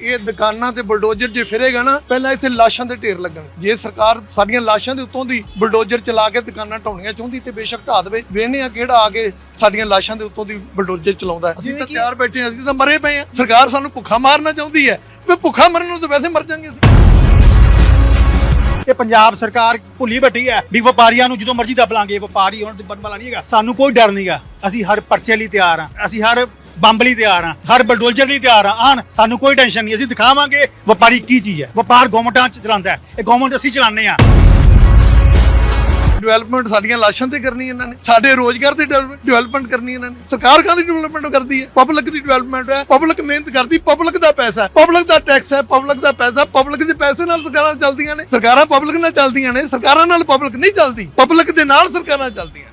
ਇਹ ਦੁਕਾਨਾਂ ਤੇ ਬੁਲਡੋਜ਼ਰ ਜੇ ਫਿਰੇਗਾ ਨਾ ਪਹਿਲਾਂ ਇੱਥੇ ਲਾਸ਼ਾਂ ਦੇ ਢੇਰ ਲੱਗਣ। ਜੇ ਸਰਕਾਰ ਸਾਡੀਆਂ ਲਾਸ਼ਾਂ ਦੇ ਉੱਤੋਂ ਦੀ ਬੁਲਡੋਜ਼ਰ ਚਲਾ ਕੇ ਦੁਕਾਨਾਂ ਢਾਉਣੀਆਂ ਚਾਹੁੰਦੀ ਤੇ ਬੇਸ਼ੱਕ ਢਾ ਦੇਵੇ ਵੇਖਨੇ ਆ ਕਿਹੜਾ ਆ ਕੇ ਸਾਡੀਆਂ ਲਾਸ਼ਾਂ ਦੇ ਉੱਤੋਂ ਦੀ ਬੁਲਡੋਜ਼ਰ ਚਲਾਉਂਦਾ ਹੈ। ਅਸੀਂ ਤਾਂ ਤਿਆਰ ਬੈਠੇ ਹਾਂ ਅਸੀਂ ਤਾਂ ਮਰੇ ਪਏ ਆ ਸਰਕਾਰ ਸਾਨੂੰ ਭੁੱਖਾ ਮਾਰਨਾ ਚਾਹੁੰਦੀ ਹੈ। ਵੀ ਭੁੱਖਾ ਮਰਨ ਨੂੰ ਤਾਂ ਵੈਸੇ ਮਰ ਜਾਾਂਗੇ ਅਸੀਂ। ਇਹ ਪੰਜਾਬ ਸਰਕਾਰ ਭੁੱਲੀ ਬੱਟੀ ਹੈ ਵੀ ਵਪਾਰੀਆਂ ਨੂੰ ਜਦੋਂ ਮਰਜ਼ੀ ਦੱਬ ਲਾਂਗੇ ਵਪਾਰੀ ਹੁਣ ਬਣਨ ਵਾਲਾ ਨਹੀਂ ਹੈਗਾ ਸਾਨੂੰ ਕੋਈ ਡਰ ਨਹੀਂਗਾ ਅਸੀਂ ਹਰ ਪਰਚੇ ਲਈ ਤਿਆਰ ਹਾਂ। ਅਸੀਂ ਹਰ ਬੰਬ ਲਈ ਤਿਆਰ ਹਾਂ ਹਰ ਬਲਡੋਜ਼ਰ ਲਈ ਤਿਆਰ ਹਾਂ ਆਣ ਸਾਨੂੰ ਕੋਈ ਟੈਨਸ਼ਨ ਨਹੀਂ, ਅਸੀਂ ਦਿਖਾਵਾਂਗੇ ਵਪਾਰੀ ਕੀ ਚੀਜ਼ ਹੈ। ਵਪਾਰ ਗਵਰਨਮੈਂਟਾਂ ਚ ਚਲਾਉਂਦਾ ਹੈ। ਇਹ ਗਵਰਨਮੈਂਟ ਅਸੀਂ ਚਲਾਉਂਦੇ ਹਾਂ। ਡਿਵੈਲਪਮੈਂਟ ਸਾਡੀਆਂ ਲਾਸ਼ਾਂ ਤੇ ਕਰਨੀ ਇਹਨਾਂ ਨੇ। ਸਾਡੇ ਰੋਜ਼ਗਾਰ ਤੇ ਡਿਵੈਲਪਮੈਂਟ ਕਰਨੀ ਇਹਨਾਂ ਨੇ। ਸਰਕਾਰ ਕਾਹਦੀ ਡਿਵੈਲਪਮੈਂਟ ਕਰਦੀ ਹੈ? ਪਬਲਿਕ ਦੀ ਡਿਵੈਲਪਮੈਂਟ ਹੈ। ਪਬਲਿਕ ਮਿਹਨਤ ਕਰਦੀ ਪਬਲਿਕ ਦਾ ਪੈਸਾ ਪਬਲਿਕ ਦਾ ਟੈਕਸ ਹੈ ਪਬਲਿਕ ਦਾ ਪੈਸਾ ਪਬਲਿਕ ਦੇ ਪੈਸੇ ਨਾਲ ਸਰਕਾਰਾਂ ਚੱਲਦੀਆਂ ਨੇ। ਸਰਕਾਰਾਂ ਪਬਲਿਕ ਨਾਲ ਚੱਲਦੀਆਂ ਨੇ। ਸਰਕਾਰਾਂ ਨਾਲ ਪਬਲਿਕ ਨਹੀਂ ਚੱਲਦੀ। ਪਬਲਿਕ ਦੇ ਨਾਲ ਸਰਕਾਰਾਂ ਚੱਲਦੀਆਂ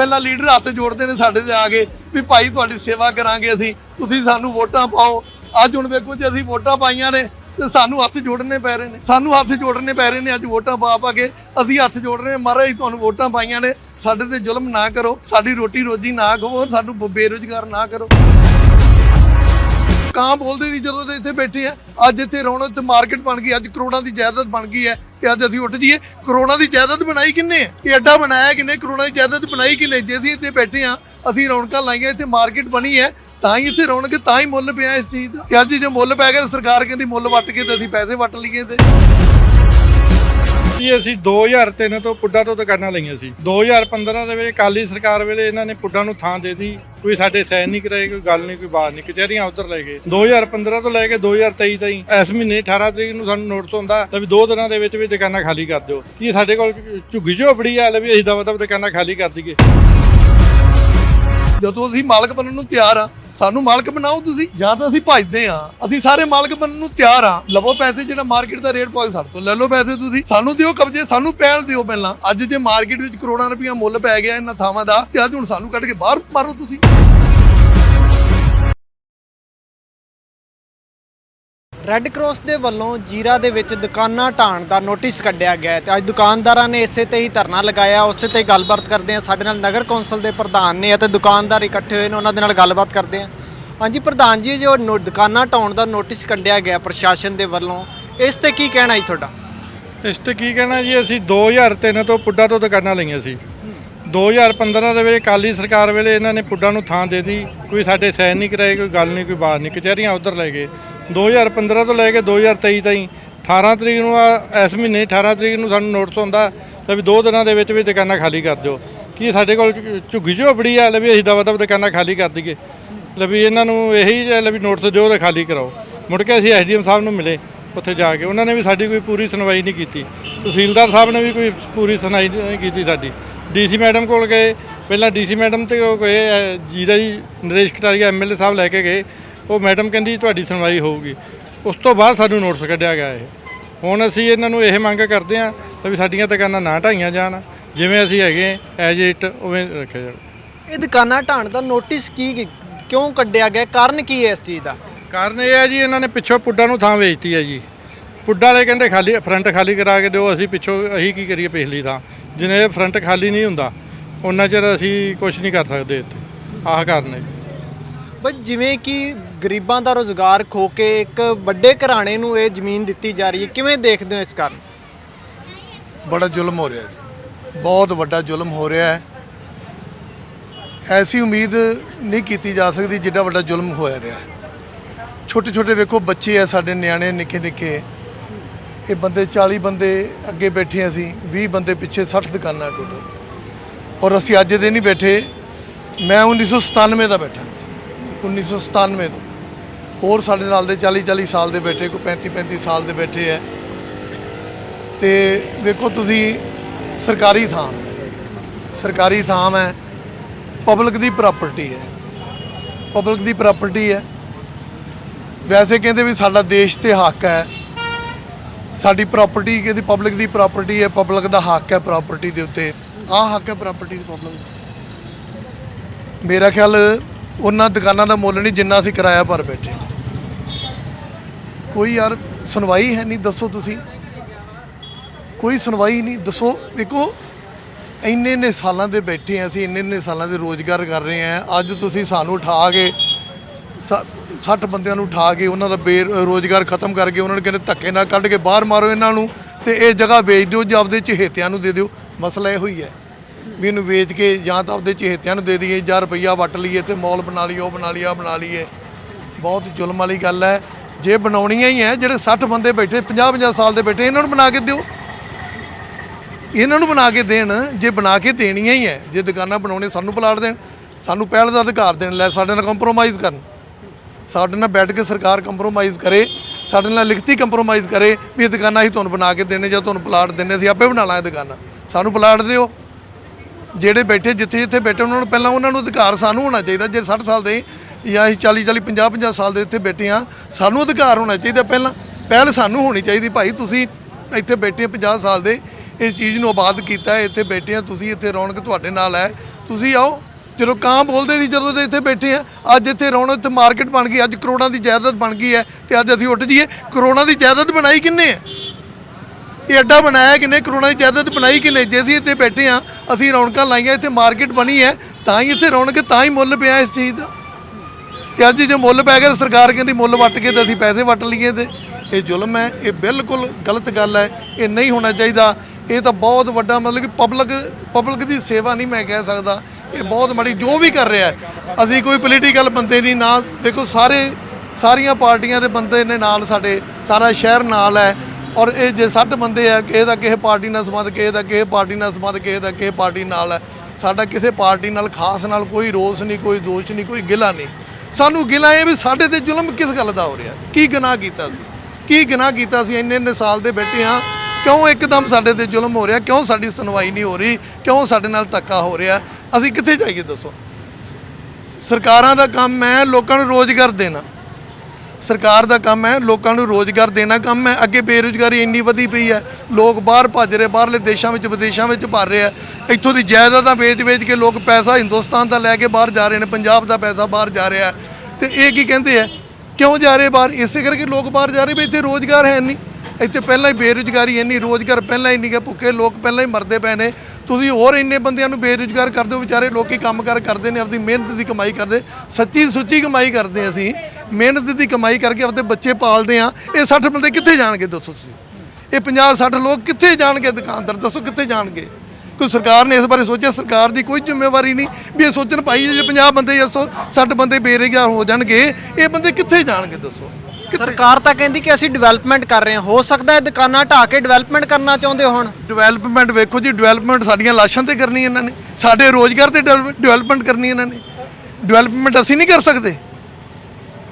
ਪਹਿਲਾਂ ਲੀਡਰ ਹੱਥ ਜੋੜਦੇ ਨੇ ਸਾਡੇ ਤੇ ਆ ਕੇ ਵੀ ਭਾਈ ਤੁਹਾਡੀ ਸੇਵਾ ਕਰਾਂਗੇ ਅਸੀਂ, ਤੁਸੀਂ ਸਾਨੂੰ ਵੋਟਾਂ ਪਾਓ। ਅੱਜ ਹੁਣ ਵੇਖੋ ਜੇ ਅਸੀਂ ਵੋਟਾਂ ਪਾਈਆਂ ਨੇ ਤੇ ਸਾਨੂੰ ਹੱਥ ਜੋੜਨੇ ਪੈ ਰਹੇ ਨੇ। ਸਾਨੂੰ ਹੱਥ ਜੋੜਨੇ ਪੈ ਰਹੇ ਨੇ, ਅੱਜ ਵੋਟਾਂ ਪਾ ਪਾ ਕੇ ਅਸੀਂ ਹੱਥ ਜੋੜ ਰਹੇ ਮਹਾਰਾਜ ਤੁਹਾਨੂੰ ਵੋਟਾਂ ਪਾਈਆਂ ਨੇ। ਸਾਡੇ ਤੇ ਜ਼ੁਲਮ ਨਾ ਕਰੋ, ਸਾਡੀ ਰੋਟੀ ਰੋਜੀ ਨਾ ਖਵੋ ਸਾਨੂੰ ਬ- ਬੇਰੁਜ਼ਗਾਰ ਨਾ ਕਰੋ। ਕਾਂ ਬੋਲਦੇ ਨਹੀਂ ਜਦੋਂ ਦੇ ਇੱਥੇ ਬੈਠੇ ਆ। ਅੱਜ ਇੱਥੇ ਰੌਣਕ ਤੇ ਮਾਰਕੀਟ ਬਣ ਗਈ, ਅੱਜ ਕਰੋੜਾਂ ਦੀ ਜਾਇਦਾਦ ਬਣ ਗਈ ਹੈ ਤੇ ਅੱਜ ਅਸੀਂ ਉੱਠ ਜਾਈਏ। ਕਰੋੜਾਂ ਦੀ ਜਾਇਦਾਦ ਬਣਾਈ ਕਿੰਨੇ ਹੈ ਇਹ ਅੱਡਾ ਬਣਾਇਆ ਕਿੰਨੇ, ਕਰੋੜਾਂ ਦੀ ਜਾਇਦਾਦ ਬਣਾਈ ਕਿੰਨੇ? ਜੇ ਅਸੀਂ ਇੱਥੇ ਬੈਠੇ ਆ ਅਸੀਂ ਰੌਣਕਾਂ ਲਾਈਆਂ, ਇੱਥੇ ਮਾਰਕੀਟ ਬਣੀ ਹੈ, ਤਾਂ ਹੀ ਇੱਥੇ ਰੌਣਕ, ਤਾਂ ਹੀ ਮੁੱਲ ਪਿਆ ਇਸ ਚੀਜ਼ ਦਾ। ਤੇ ਅੱਜ ਜੇ ਮੁੱਲ ਪੈ ਗਿਆ ਤਾਂ ਸਰਕਾਰ ਕਹਿੰਦੀ ਮੁੱਲ ਵੱਟ ਕੇ ਤੇ ਅਸੀਂ ਪੈਸੇ ਵੱਟ ਲਈਏ ਤੇ। ਜੀ ਅਸੀਂ 2003 ਤੋਂ ਪੁੱਡਾ ਤੋਂ ਦੁਕਾਨਾਂ ਲਈਆਂ ਸੀ। 2015 ਦੇ ਵਿੱਚ ਕਾਲੀ ਸਰਕਾਰ ਵੇਲੇ ਇਹਨਾਂ ਨੇ ਪੁੱਡਾ ਨੂੰ ਥਾਂ ਦੇ ਦਿੱਤੀ। ਕੋਈ ਸਾਡੇ ਸਾਈਨ ਨਹੀਂ ਕਰਾਏ, ਕੋਈ ਗੱਲ ਨਹੀਂ, ਕੋਈ ਬਾਤ ਨਹੀਂ, ਕਚਹਿਰੀਆਂ ਉਧਰ ਲੈ ਗਏ। 2015 ਤੋਂ ਲੈ ਕੇ 2023 ਤਾਈਂ ਇਸ ਮਹੀਨੇ 18 ਤਰੀਕ ਨੂੰ ਸਾਨੂੰ ਨੋਟਿਸ ਹੁੰਦਾ ਤਾਂ ਵੀ ਦੋ ਦਿਨਾਂ ਦੇ ਵਿੱਚ ਵੀ ਦੁਕਾਨਾਂ ਖਾਲੀ ਕਰ ਦਿਓ। ਕੀ ਸਾਡੇ ਕੋਲ ਝੁੱਗੀ ਝੋਪੜੀ ਆ, ਲੈ ਵੀ ਅਸੀਂ ਦਵਾ ਦਵ ਦੁਕਾਨਾਂ ਖਾਲੀ ਕਰ ਦਈਏ। ਜਦੋਂ ਅਸੀਂ ਮਾਲਕ ਬਣਨ ਨੂੰ ਤਿਆਰ ਆ ਸਾਨੂੰ ਮਾਲਕ ਬਣਾਓ ਤੁਸੀਂ। ਜਾਂ ਤਾਂ ਅਸੀਂ ਭਜਦੇ ਆ ਅਸੀਂ ਸਾਰੇ ਮਾਲਕ ਬਣਨ ਨੂੰ ਤਿਆਰ ਆ ਲਵੋ ਪੈਸੇ ਜਿਹੜਾ ਮਾਰਕੀਟ ਦਾ ਰੇਟ ਪਾਓ ਸਾਡੇ ਤੋਂ ਲੈ ਲਓ ਪੈਸੇ ਤੁਸੀਂ। ਸਾਨੂੰ ਦਿਓ ਕਬਜ਼ੇ, ਸਾਨੂੰ ਪਹਿਲ ਦਿਓ ਪਹਿਲਾਂ। ਅੱਜ ਜੇ ਮਾਰਕੀਟ ਵਿੱਚ ਕਰੋੜਾਂ ਰੁਪਈਆ ਮੁੱਲ ਪੈ ਗਿਆ ਇਹਨਾਂ ਥਾਵਾਂ ਦਾ, ਤੇ ਅੱਜ ਹੁਣ ਸਾਨੂੰ ਕੱਢ ਕੇ ਬਾਹਰ ਮਾਰੋ ਤੁਸੀਂ। ਰੈੱਡ ਕਰਾਸ ਦੇ ਵੱਲੋਂ ਜੀਰਾ ਦੇ ਵਿੱਚ ਦੁਕਾਨਾਂ ਢਾਣ ਦਾ ਨੋਟਿਸ ਕੱਢਿਆ ਗਿਆ ਹੈ ਤੇ ਅੱਜ ਦੁਕਾਨਦਾਰਾਂ ਨੇ ਇਸੇ ਤੇ ਹੀ ਧਰਨਾ ਲਗਾਇਆ। ਉਸੇ ਤੇ ਗੱਲਬਾਤ ਕਰਦੇ ਆ ਸਾਡੇ ਨਾਲ ਨਗਰ ਕੌਂਸਲ ਦੇ ਪ੍ਰਧਾਨ ਨੇ ਅਤੇ ਦੁਕਾਨਦਾਰ ਇਕੱਠੇ ਹੋਏ ਨੇ। ਉਹਨਾਂ ਦੇ ਨਾਲ ਗੱਲਬਾਤ ਕਰਦੇ ਆ ਹਾਂਜੀ, ਪ੍ਰਧਾਨ ਜੀ ਜੋ ਨੋ- ਦੁਕਾਨਾਂ ਢਾਉਣ ਦਾ ਨੋਟਿਸ ਕੱਢਿਆ ਗਿਆ ਪ੍ਰਸ਼ਾਸਨ ਦੇ ਵੱਲੋਂ, ਇਸ ਤੇ ਕੀ ਕਹਿਣਾ ਜੀ ਤੁਹਾਡਾ? ਇਸ ਤੇ ਕੀ ਕਹਿਣਾ ਜੀ? ਅਸੀਂ 2003 ਤੋਂ ਪੁੱਡਾ ਤੋਂ ਦੁਕਾਨਾਂ ਲਈਆਂ ਸੀ। 2015 ਦੇ ਵਿੱਚ ਅਕਾਲੀ ਸਰਕਾਰ ਵੇਲੇ ਇਹਨਾਂ ਨੇ ਪੁੱਡਾ ਨੂੰ ਥਾਂ ਦੇ ਦਿੱਤੀ। ਕੋਈ ਸਾਡੇ ਸਾਈਨ ਨਹੀਂ ਕਰਾਏ, ਕੋਈ ਗੱਲ ਨਹੀਂ, ਕੋਈ ਬਾਤ ਨਹੀਂ। ਕਚਹਿਰੀਆਂ ਉਧਰ ਲੈ ਗਏ। 2015 ਤੋਂ ਲੈ ਕੇ 2023 ਤਾਈਂ 18 ਤਰੀਕ ਨੂੰ ਆ- ਇਸ ਮਹੀਨੇ 18 ਤਰੀਕ ਨੂੰ ਸਾਨੂੰ ਨੋਟਿਸ ਹੁੰਦਾ ਤਾਂ ਵੀ ਦੋ ਦਿਨਾਂ ਦੇ ਵਿੱਚ ਵੀ ਦੁਕਾਨਾਂ ਖਾਲੀ ਕਰ ਦਿਓ। ਕੀ ਸਾਡੇ ਕੋਲ ਝੁੱਗੀ ਝੋਪੜੀ ਆ ਲੈ ਵੀ ਅਸੀਂ ਦਵਾ ਦਵ ਦੁਕਾਨਾਂ ਖਾਲੀ ਕਰ ਦਈਏ। ਲੈ ਵੀ ਇਹਨਾਂ ਨੂੰ ਇਹੀ ਲੈ ਵੀ ਨੋਟਿਸ ਦਿਓ ਤੇ ਖਾਲੀ ਕਰਾਓ। ਮੁੜ ਕੇ ਅਸੀਂ ਐਸਡੀਐਮ ਸਾਹਿਬ ਨੂੰ ਮਿਲੇ ਉੱਥੇ ਜਾ ਕੇ। ਉਹਨਾਂ ਨੇ ਵੀ ਸਾਡੀ ਕੋਈ ਪੂਰੀ ਸੁਣਵਾਈ ਨਹੀਂ ਕੀਤੀ। ਤਹਿਸੀਲਦਾਰ ਸਾਹਿਬ ਨੇ ਵੀ ਕੋਈ ਪੂਰੀ ਸੁਣਾਈ ਨਹੀਂ ਕੀਤੀ ਸਾਡੀ। ਡੀਸੀ ਮੈਡਮ ਕੋਲ ਗਏ। ਪਹਿਲਾਂ ਡੀਸੀ ਮੈਡਮ ਤੇ ਉਹ ਗਏ ਅ, ਜੀਰਾ ਜੀ ਨਰੇਸ਼ ਕਟਾਰੀਆ ਐਮਐਲਏ ਸਾਹਿਬ ਲੈ ਕੇ ਗਏ। ਉਹ ਮੈਡਮ ਕਹਿੰਦੀ ਤੁਹਾਡੀ ਸੁਣਵਾਈ ਹੋਊਗੀ। ਉਸ ਤੋਂ ਬਾਅਦ ਸਾਨੂੰ ਨੋਟਿਸ ਕੱਢਿਆ ਗਿਆ ਇਹ। ਹੁਣ ਅਸੀਂ ਇਹਨਾਂ ਨੂੰ ਇਹ ਮੰਗ ਕਰਦੇ ਹਾਂ ਵੀ ਸਾਡੀਆਂ ਦੁਕਾਨਾਂ ਨਾ ਢਾਈਆਂ ਜਾਣ ਜਿਵੇਂ ਅਸੀਂ ਹੈਗੇ ਐਜ ਇਟ ਉਵੇਂ ਰੱਖਿਆ ਜਾਵੇ। ਇਹ ਦੁਕਾਨਾਂ ਢਾਣ ਦਾ ਨੋਟਿਸ ਕੀ ਕਿਉਂ ਕੱਢਿਆ ਗਿਆ? ਕਾਰਨ ਕੀ ਹੈ ਇਸ ਚੀਜ਼ ਦਾ? ਕਾਰਨ ਇਹ ਹੈ ਜੀ ਇਹਨਾਂ ਨੇ ਪਿੱਛੋਂ ਪੁੱਡਾ ਨੂੰ ਥਾਂ ਵੇਚਤੀ ਹੈ ਜੀ। ਪੁੱਡਾ ਵਾਲੇ ਕਹਿੰਦੇ ਖਾਲੀ ਫਰੰਟ ਖਾਲੀ ਕਰਾ ਕੇ ਦਿਓ ਅਸੀਂ ਪਿੱਛੋਂ ਅਸੀਂ ਕੀ ਕਰੀਏ ਪਿਛਲੀ ਥਾਂ। ਜਿਨੇ ਫਰੰਟ ਖਾਲੀ ਨਹੀਂ ਹੁੰਦਾ ਉਹਨਾਂ ਚਿਰ ਅਸੀਂ ਕੁਝ ਨਹੀਂ ਕਰ ਸਕਦੇ ਇੱਥੇ। ਆਹ ਕਾਰਨ ਹੈ। ਬਈ ਜਿਵੇਂ ਕਿ ਗਰੀਬਾਂ ਦਾ ਰੋਜ਼ਗਾਰ ਖੋ ਕੇ ਇੱਕ ਵੱਡੇ ਘਰਾਣੇ ਨੂੰ ਇਹ ਜ਼ਮੀਨ ਦਿੱਤੀ ਜਾ ਰਹੀ ਹੈ। ਕਿਵੇਂ ਦੇਖਦੇ ਹੋ ਇਸ ਕਾਰਨ? ਬੜਾ ਜ਼ੁਲਮ ਹੋ ਰਿਹਾ ਜੀ। ਬਹੁਤ ਵੱਡਾ ਜ਼ੁਲਮ ਹੋ ਰਿਹਾ ਹੈ। ਐਸੀ ਉਮੀਦ ਨਹੀਂ ਕੀਤੀ ਜਾ ਸਕਦੀ ਜਿੱਡਾ ਵੱਡਾ ਜ਼ੁਲਮ ਹੋਇਆ ਰਿਹਾ ਛੋਟੇ ਛੋਟੇ ਵੇਖੋ, ਬੱਚੇ ਆ ਸਾਡੇ ਨਿਆਣੇ ਨਿੱਕੇ ਨਿੱਕੇ ਇਹ ਬੰਦੇ 40 ਬੰਦੇ ਅੱਗੇ ਬੈਠੇ ਅਸੀਂ 20 ਬੰਦੇ ਪਿੱਛੇ 60 ਦੁਕਾਨਾਂ ਟੋਟਲ ਔਰ ਅਸੀਂ ਅੱਜ ਦੇ ਨਹੀਂ ਬੈਠੇ। ਮੈਂ 1997 ਦਾ ਬੈਠਾ। 1997 ਤੋਂ। ਹੋਰ ਸਾਡੇ ਨਾਲ ਦੇ 40 40 ਸਾਲ ਦੇ ਬੈਠੇ, ਕੋਈ 35 35 ਸਾਲ ਦੇ ਬੈਠੇ ਹੈ ਤੇ ਵੇਖੋ ਤੁਸੀਂ, ਸਰਕਾਰੀ ਥਾਂ ਸਰਕਾਰੀ ਥਾਂ ਹੈ ਪਬਲਿਕ ਦੀ ਪ੍ਰਾਪਰਟੀ ਹੈ ਪਬਲਿਕ ਦੀ ਪ੍ਰਾਪਰਟੀ ਹੈ ਵੈਸੇ ਕਹਿੰਦੇ ਵੀ ਸਾਡਾ ਦੇਸ਼ ਤੇ ਹੱਕ ਹੈ ਸਾਡੀ ਪ੍ਰਾਪਰਟੀ ਕਹਿੰਦੀ ਪਬਲਿਕ ਦੀ ਪ੍ਰਾਪਰਟੀ ਹੈ ਪਬਲਿਕ ਦਾ ਹੱਕ ਹੈ ਪ੍ਰਾਪਰਟੀ ਦੇ ਉੱਤੇ। ਆਹ ਹੱਕ ਹੈ ਪ੍ਰਾਪਰਟੀ ਦੀ ਪਬਲਿਕ ਦਾ। ਮੇਰਾ ਖਿਆਲ, ਉਹਨਾਂ ਦੁਕਾਨਾਂ ਦਾ ਮੁੱਲ ਨਹੀਂ ਜਿੰਨਾ ਅਸੀਂ ਕਿਰਾਇਆ ਭਰ ਬੈਠੇ। ਕੋਈ ਯਾਰ ਸੁਣਵਾਈ ਹੈ ਨਹੀਂ, ਦੱਸੋ ਤੁਸੀਂ। ਕੋਈ ਸੁਣਵਾਈ ਨਹੀਂ, ਦੱਸੋ। ਵੇਖੋ, ਇੰਨੇ ਇੰਨੇ ਸਾਲਾਂ ਦੇ ਬੈਠੇ ਆ ਅਸੀਂ, ਇੰਨੇ ਇੰਨੇ ਸਾਲਾਂ ਦੇ ਰੋਜ਼ਗਾਰ ਕਰ ਰਹੇ ਆ ਅੱਜ ਤੁਸੀਂ ਸਾਨੂੰ ਉਠਾ ਕੇ, ਸਾ- 60 ਬੰਦਿਆਂ ਨੂੰ ਉਠਾ ਕੇ ਉਹਨਾਂ ਦਾ ਬੇ ਬੇਰੋਜ਼ਗਾਰ ਖਤਮ ਕਰਕੇ ਉਹਨਾਂ ਨੂੰ ਕਹਿੰਦੇ ਧੱਕੇ ਨਾਲ ਕੱਢ ਕੇ ਬਾਹਰ ਮਾਰੋ ਇਹਨਾਂ ਨੂੰ ਤੇ ਇਹ ਜਗ੍ਹਾ ਵੇਚ ਦਿਓ ਜਾਂ ਆਪਦੇ ਚਹੇਤਿਆਂ ਨੂੰ ਦੇ ਦਿਓ। ਮਸਲਾ ਇਹੋ ਹੀ ਹੈ। ਵੀ ਇਹਨੂੰ ਵੇਚ ਕੇ ਜਾਂ ਤਾਂ ਆਪਦੇ ਚਹੇਤਿਆਂ ਨੂੰ ਦੇ ਦਈਏ ਜਾਂ ਰੁਪਈਆ ਵੱਟ ਲਈਏ ਤੇ ਮੌਲ ਬਣਾ ਲਈਏ, ਉਹ ਬਣਾ ਲਈਏ ਆ ਬਣਾ ਲਈਏ। ਬਹੁਤ ਜ਼ੁਲਮ ਵਾਲੀ ਗੱਲ ਹੈ। ਜੇ ਬਣਾਉਣੀਆਂ ਹੀ ਹੈ ਜਿਹੜੇ 60 ਬੰਦੇ ਬੈਠੇ 50 50 ਸਾਲ ਦੇ ਬੈਠੇ, ਇਹਨਾਂ ਨੂੰ ਬਣਾ ਕੇ ਦਿਓ। ਇਹਨਾਂ ਨੂੰ ਬਣਾ ਕੇ ਦੇਣ, ਜੇ ਬਣਾ ਕੇ ਦੇਣੀਆਂ ਹੀ ਹੈ ਜੇ ਦੁਕਾਨਾਂ ਬਣਾਉਣੇ ਸਾਨੂੰ ਪਲਾਟ ਦੇਣ, ਸਾਨੂੰ ਪਹਿਲ ਦਾ ਅਧਿਕਾਰ ਦੇਣ, ਲੈ ਸਾਡੇ ਨਾਲ ਕੰਪਰੋਮਾਈਜ਼ ਕਰਨ। ਸਾਡੇ ਨਾਲ ਬੈਠ ਕੇ ਸਰਕਾਰ ਕੰਪਰੋਮਾਈਜ਼ ਕਰੇ, ਸਾਡੇ ਨਾਲ ਲਿਖਤੀ ਕੰਪਰੋਮਾਈਜ਼ ਕਰੇ, ਵੀ ਇਹ ਦੁਕਾਨਾਂ ਅਸੀਂ ਤੁਹਾਨੂੰ ਬਣਾ ਕੇ ਦੇਣੇ ਜਾਂ ਤੁਹਾਨੂੰ ਪਲਾਟ ਦੇਣੇ ਅਸੀਂ ਆਪੇ ਬਣਾ ਲਾਂਗੇ ਦੁਕਾਨਾਂ। ਸਾਨੂੰ ਪਲਾਟ ਦਿਓ। ਜਿਹੜੇ ਬੈਠੇ ਜਿੱਥੇ ਜਿੱਥੇ ਬੈਠੇ, ਉਹਨਾਂ ਨੂੰ ਪਹਿਲਾਂ ਉਹਨਾਂ ਨੂੰ ਅਧਿਕਾਰ ਸਾਨੂੰ ਹੋਣਾ ਚਾਹੀਦਾ, ਜੇ 60 ਸਾਲ ਦੇ ਜਾਂ ਅਸੀਂ 40 40 50 50 ਸਾਲ ਦੇ ਇੱਥੇ ਬੈਠੇ ਆ ਸਾਨੂੰ ਅਧਿਕਾਰ ਹੋਣਾ ਚਾਹੀਦਾ ਪਹਿਲਾਂ। ਪਹਿਲ ਸਾਨੂੰ ਹੋਣੀ ਚਾਹੀਦੀ ਭਾਈ, ਤੁਸੀਂ ਇੱਥੇ ਬੈਠੇ 50 ਸਾਲ ਦੇ। ਇਸ ਚੀਜ਼ ਨੂੰ ਆਬਾਦ ਕੀਤਾ ਹੈ, ਇੱਥੇ ਬੈਠੇ ਆ ਤੁਸੀਂ ਇੱਥੇ ਰੌਣਕ ਤੁਹਾਡੇ ਨਾਲ ਹੈ। ਤੁਸੀਂ ਆਓ, ਜਦੋਂ ਕਾਂ ਬੋਲਦੇ ਸੀ ਜਦੋਂ ਦੇ ਇੱਥੇ ਬੈਠੇ ਆ ਅੱਜ ਇੱਥੇ ਰੌਣਕ, ਇੱਥੇ ਮਾਰਕੀਟ ਬਣ ਗਈ, ਅੱਜ ਕਰੋੜਾਂ ਦੀ ਜਾਇਦਾਦ ਬਣ ਗਈ ਹੈ ਤੇ ਅੱਜ ਅਸੀਂ ਉੱਠ ਜਾਈਏ। ਕਰੋੜਾਂ ਦੀ ਜਾਇਦਾਦ ਬਣਾਈ ਕਿੰਨੇ ਹੈ? ਇਹ ਅੱਡਾ ਬਣਾਇਆ ਕਿੰਨੇ, ਕਰੋੜਾਂ ਦੀ ਜਾਇਦਾਦ ਬਣਾਈ ਕਿੰਨੇ? ਜੇ ਅਸੀਂ ਇੱਥੇ ਬੈਠੇ ਆ ਅਸੀਂ ਰੌਣਕਾਂ ਲਾਈਆਂ, ਇੱਥੇ ਮਾਰਕੀਟ ਬਣੀ ਹੈ, ਤਾਂ ਹੀ ਇੱਥੇ ਰੌਣਕ, ਤਾਂ ਹੀ ਮੁੱਲ ਪਿਆ ਇਸ ਚੀਜ਼ ਦਾ। ਤੇ ਅੱਜ ਜੇ ਮੁੱਲ ਪੈ ਗਿਆ ਤਾਂ ਸਰਕਾਰ ਕਹਿੰਦੀ ਮੁੱਲ ਵੱਟ ਕੇ ਤੇ ਅਸੀਂ ਪੈਸੇ ਵੱਟ ਲਈਏ ਤੇ। ਇਹ ਜ਼ੁਲਮ ਹੈ, ਇਹ ਬਿਲਕੁਲ ਗਲਤ ਗੱਲ ਹੈ, ਇਹ ਨਹੀਂ ਹੋਣਾ ਚਾਹੀਦਾ। ਇਹ ਤਾਂ ਬਹੁਤ ਵੱਡਾ ਮਤਲਬ ਕਿ ਪਬਲਿਕ ਪਬਲਿਕ ਦੀ ਸੇਵਾ ਨਹੀਂ ਮੈਂ ਕਹਿ ਸਕਦਾ। ਇਹ ਬਹੁਤ ਮਾੜੀ ਜੋ ਵੀ ਕਰ ਰਿਹਾ ਅਸੀਂ ਕੋਈ ਪੋਲੀਟੀਕਲ ਬੰਦੇ ਨਹੀਂ, ਨਾ ਦੇਖੋ ਸਾਰੇ, ਸਾਰੀਆਂ ਪਾਰਟੀਆਂ ਦੇ ਬੰਦੇ ਨੇ ਨਾਲ ਸਾਡੇ, ਸਾਰਾ ਸ਼ਹਿਰ ਨਾਲ ਹੈ। ਔਰ ਇਹ ਜੇ 60 ਬੰਦੇ ਆ, ਕਿਸੇ ਦਾ ਕਿਸੇ ਪਾਰਟੀ ਨਾਲ ਸੰਬੰਧ, ਕਿਸੇ ਦਾ ਕਿਸੇ ਪਾਰਟੀ ਨਾਲ ਸੰਬੰਧ, ਕਿਸੇ ਦਾ ਕਿਸੇ ਪਾਰਟੀ ਨਾਲ ਹੈ। ਸਾਡਾ ਕਿਸੇ ਪਾਰਟੀ ਨਾਲ ਖਾਸ ਨਾਲ ਕੋਈ ਰੋਸ ਨਹੀਂ, ਕੋਈ ਦੋਸ਼ ਨਹੀਂ, ਕੋਈ ਗਿਲਾ ਨਹੀਂ। ਸਾਨੂੰ ਗਿਲਾ ਇਹ ਵੀ ਸਾਡੇ ਤੇ ਜ਼ੁਲਮ ਕਿਸ ਗੱਲ ਦਾ ਹੋ ਰਿਹਾ? ਕੀ ਗੁਨਾਹ ਕੀਤਾ ਸੀ? ਕੀ ਗੁਨਾਹ ਕੀਤਾ ਸੀ? ਇੰਨੇ ਇੰਨੇ ਸਾਲ ਦੇ ਬੈਠੇ ਆ ਕਿਉਂ ਇੱਕਦਮ ਸਾਡੇ ਤੇ ਜ਼ੁਲਮ ਹੋ ਰਿਹਾ? ਕਿਉਂ ਸਾਡੀ ਸੁਣਵਾਈ ਨਹੀਂ ਹੋ ਰਹੀ? ਕਿਉਂ ਸਾਡੇ ਨਾਲ ਧੱਕਾ ਹੋ ਰਿਹਾ? ਅਸੀਂ ਕਿੱਥੇ ਜਾਈਏ ਦੱਸੋ? ਸਰਕਾਰਾਂ ਦਾ ਕੰਮ ਹੈ, ਲੋਕਾਂ ਨੂੰ ਰੋਜ਼ਗਾਰ ਦੇਣਾ। ਸਰਕਾਰ ਦਾ ਕੰਮ ਹੈ, ਲੋਕਾਂ ਨੂੰ ਰੋਜ਼ਗਾਰ ਦੇਣਾ ਕੰਮ ਹੈ, ਅੱਗੇ ਬੇਰੁਜ਼ਗਾਰੀ ਇੰਨੀ ਵਧੀ ਪਈ ਹੈ, ਲੋਕ ਬਾਹਰ ਭੱਜ ਰਹੇ, ਬਾਹਰਲੇ ਦੇਸ਼ਾਂ ਵਿੱਚ, ਵਿਦੇਸ਼ਾਂ ਵਿੱਚ ਭਰ ਰਹੇ ਆ। ਇੱਥੋਂ ਦੀ ਜਾਇਦਾਦਾਂ ਵੇਚ-ਵੇਚ ਕੇ ਲੋਕ ਪੈਸਾ ਹਿੰਦੁਸਤਾਨ ਦਾ ਲੈ ਕੇ ਬਾਹਰ ਜਾ ਰਹੇ ਨੇ, ਪੰਜਾਬ ਦਾ ਪੈਸਾ ਬਾਹਰ ਜਾ ਰਿਹਾ ਤੇ ਇਹ ਕੀ ਕਹਿੰਦੇ ਆ? ਕਿਉਂ ਜਾ ਰਹੇ ਬਾਹਰ? ਇਸੇ ਕਰਕੇ ਲੋਕ ਬਾਹਰ ਜਾ ਰਹੇ ਵੀ ਇੱਥੇ ਰੋਜ਼ਗਾਰ ਹੈ ਨਹੀਂ। ਇੱਥੇ ਪਹਿਲਾਂ ਹੀ ਬੇਰੁਜ਼ਗਾਰੀ ਇੰਨੀ, ਰੋਜ਼ਗਾਰ ਪਹਿਲਾਂ ਹੀ ਨਹੀਂ ਗਾ ਭੁੱਖੇ ਲੋਕ ਪਹਿਲਾਂ ਹੀ ਮਰਦੇ ਪਏ ਨੇ। ਤੁਸੀਂ ਹੋਰ ਇੰਨੇ ਬੰਦਿਆਂ ਨੂੰ ਬੇਰੁਜ਼ਗਾਰ ਕਰ ਦਿਓ ਵਿਚਾਰੇ ਲੋਕੀ ਕੰਮਕਾਰ ਕਰਦੇ ਨੇ, ਆਪਦੀ ਮਿਹਨਤ ਦੀ ਕਮਾਈ ਕਰਦੇ। ਸੱਚੀ ਸੁੱਚੀ ਕਮਾਈ ਕਰਦੇ ਅਸੀਂ। ਮਿਹਨਤ ਦੀ ਕਮਾਈ ਕਰਕੇ ਆਪਦੇ ਬੱਚੇ ਪਾਲਦੇ ਆ ਇਹ 60 ਬੰਦੇ ਕਿੱਥੇ ਜਾਣਗੇ ਦੱਸੋ ਤੁਸੀਂ? ਇਹ 50 60 ਲੋਕ ਕਿੱਥੇ ਜਾਣਗੇ ਦੁਕਾਨਦਾਰ? ਦੱਸੋ ਕਿੱਥੇ ਜਾਣਗੇ? ਕੋਈ ਸਰਕਾਰ ਨੇ ਇਸ ਬਾਰੇ ਸੋਚਿਆ? ਸਰਕਾਰ ਦੀ ਕੋਈ ਜ਼ਿੰਮੇਵਾਰੀ ਨਹੀਂ ਵੀ ਇਹ ਸੋਚਣ ਭਾਈ ਜੇ 50 ਬੰਦੇ ਜਾਂ 100 60 ਬੰਦੇ ਬੇਰੁਜ਼ਗਾਰ ਹੋ ਜਾਣਗੇ ਇਹ ਬੰਦੇ ਕਿੱਥੇ ਜਾਣਗੇ ਦੱਸੋ? ਸਰਕਾਰ ਤਾਂ ਕਹਿੰਦੀ ਕਿ ਅਸੀਂ ਡਿਵੈਲਪਮੈਂਟ ਕਰ ਰਹੇ ਹਾਂ। ਹੋ ਸਕਦਾ ਹੈ ਦੁਕਾਨਾਂ ਢਾਹ ਕੇ ਡਿਵੈਲਪਮੈਂਟ ਕਰਨਾ ਚਾਹੁੰਦੇ ਹੋਣ। ਡਿਵੈਲਪਮੈਂਟ ਵੇਖੋ ਜੀ ਡਿਵੈਲਪਮੈਂਟ ਸਾਡੀਆਂ ਲਾਸ਼ਾਂ ਤੇ ਕਰਨੀ ਇਹਨਾਂ ਨੇ। ਸਾਡੇ ਰੋਜ਼ਗਾਰ ਤੇ ਡਿਵੈਲਪਮੈਂਟ ਕਰਨੀ ਇਹਨਾਂ ਨੇ। ਡਿਵੈਲਪਮੈਂਟ ਅਸੀਂ ਨਹੀਂ ਕਰ ਸਕਦੇ।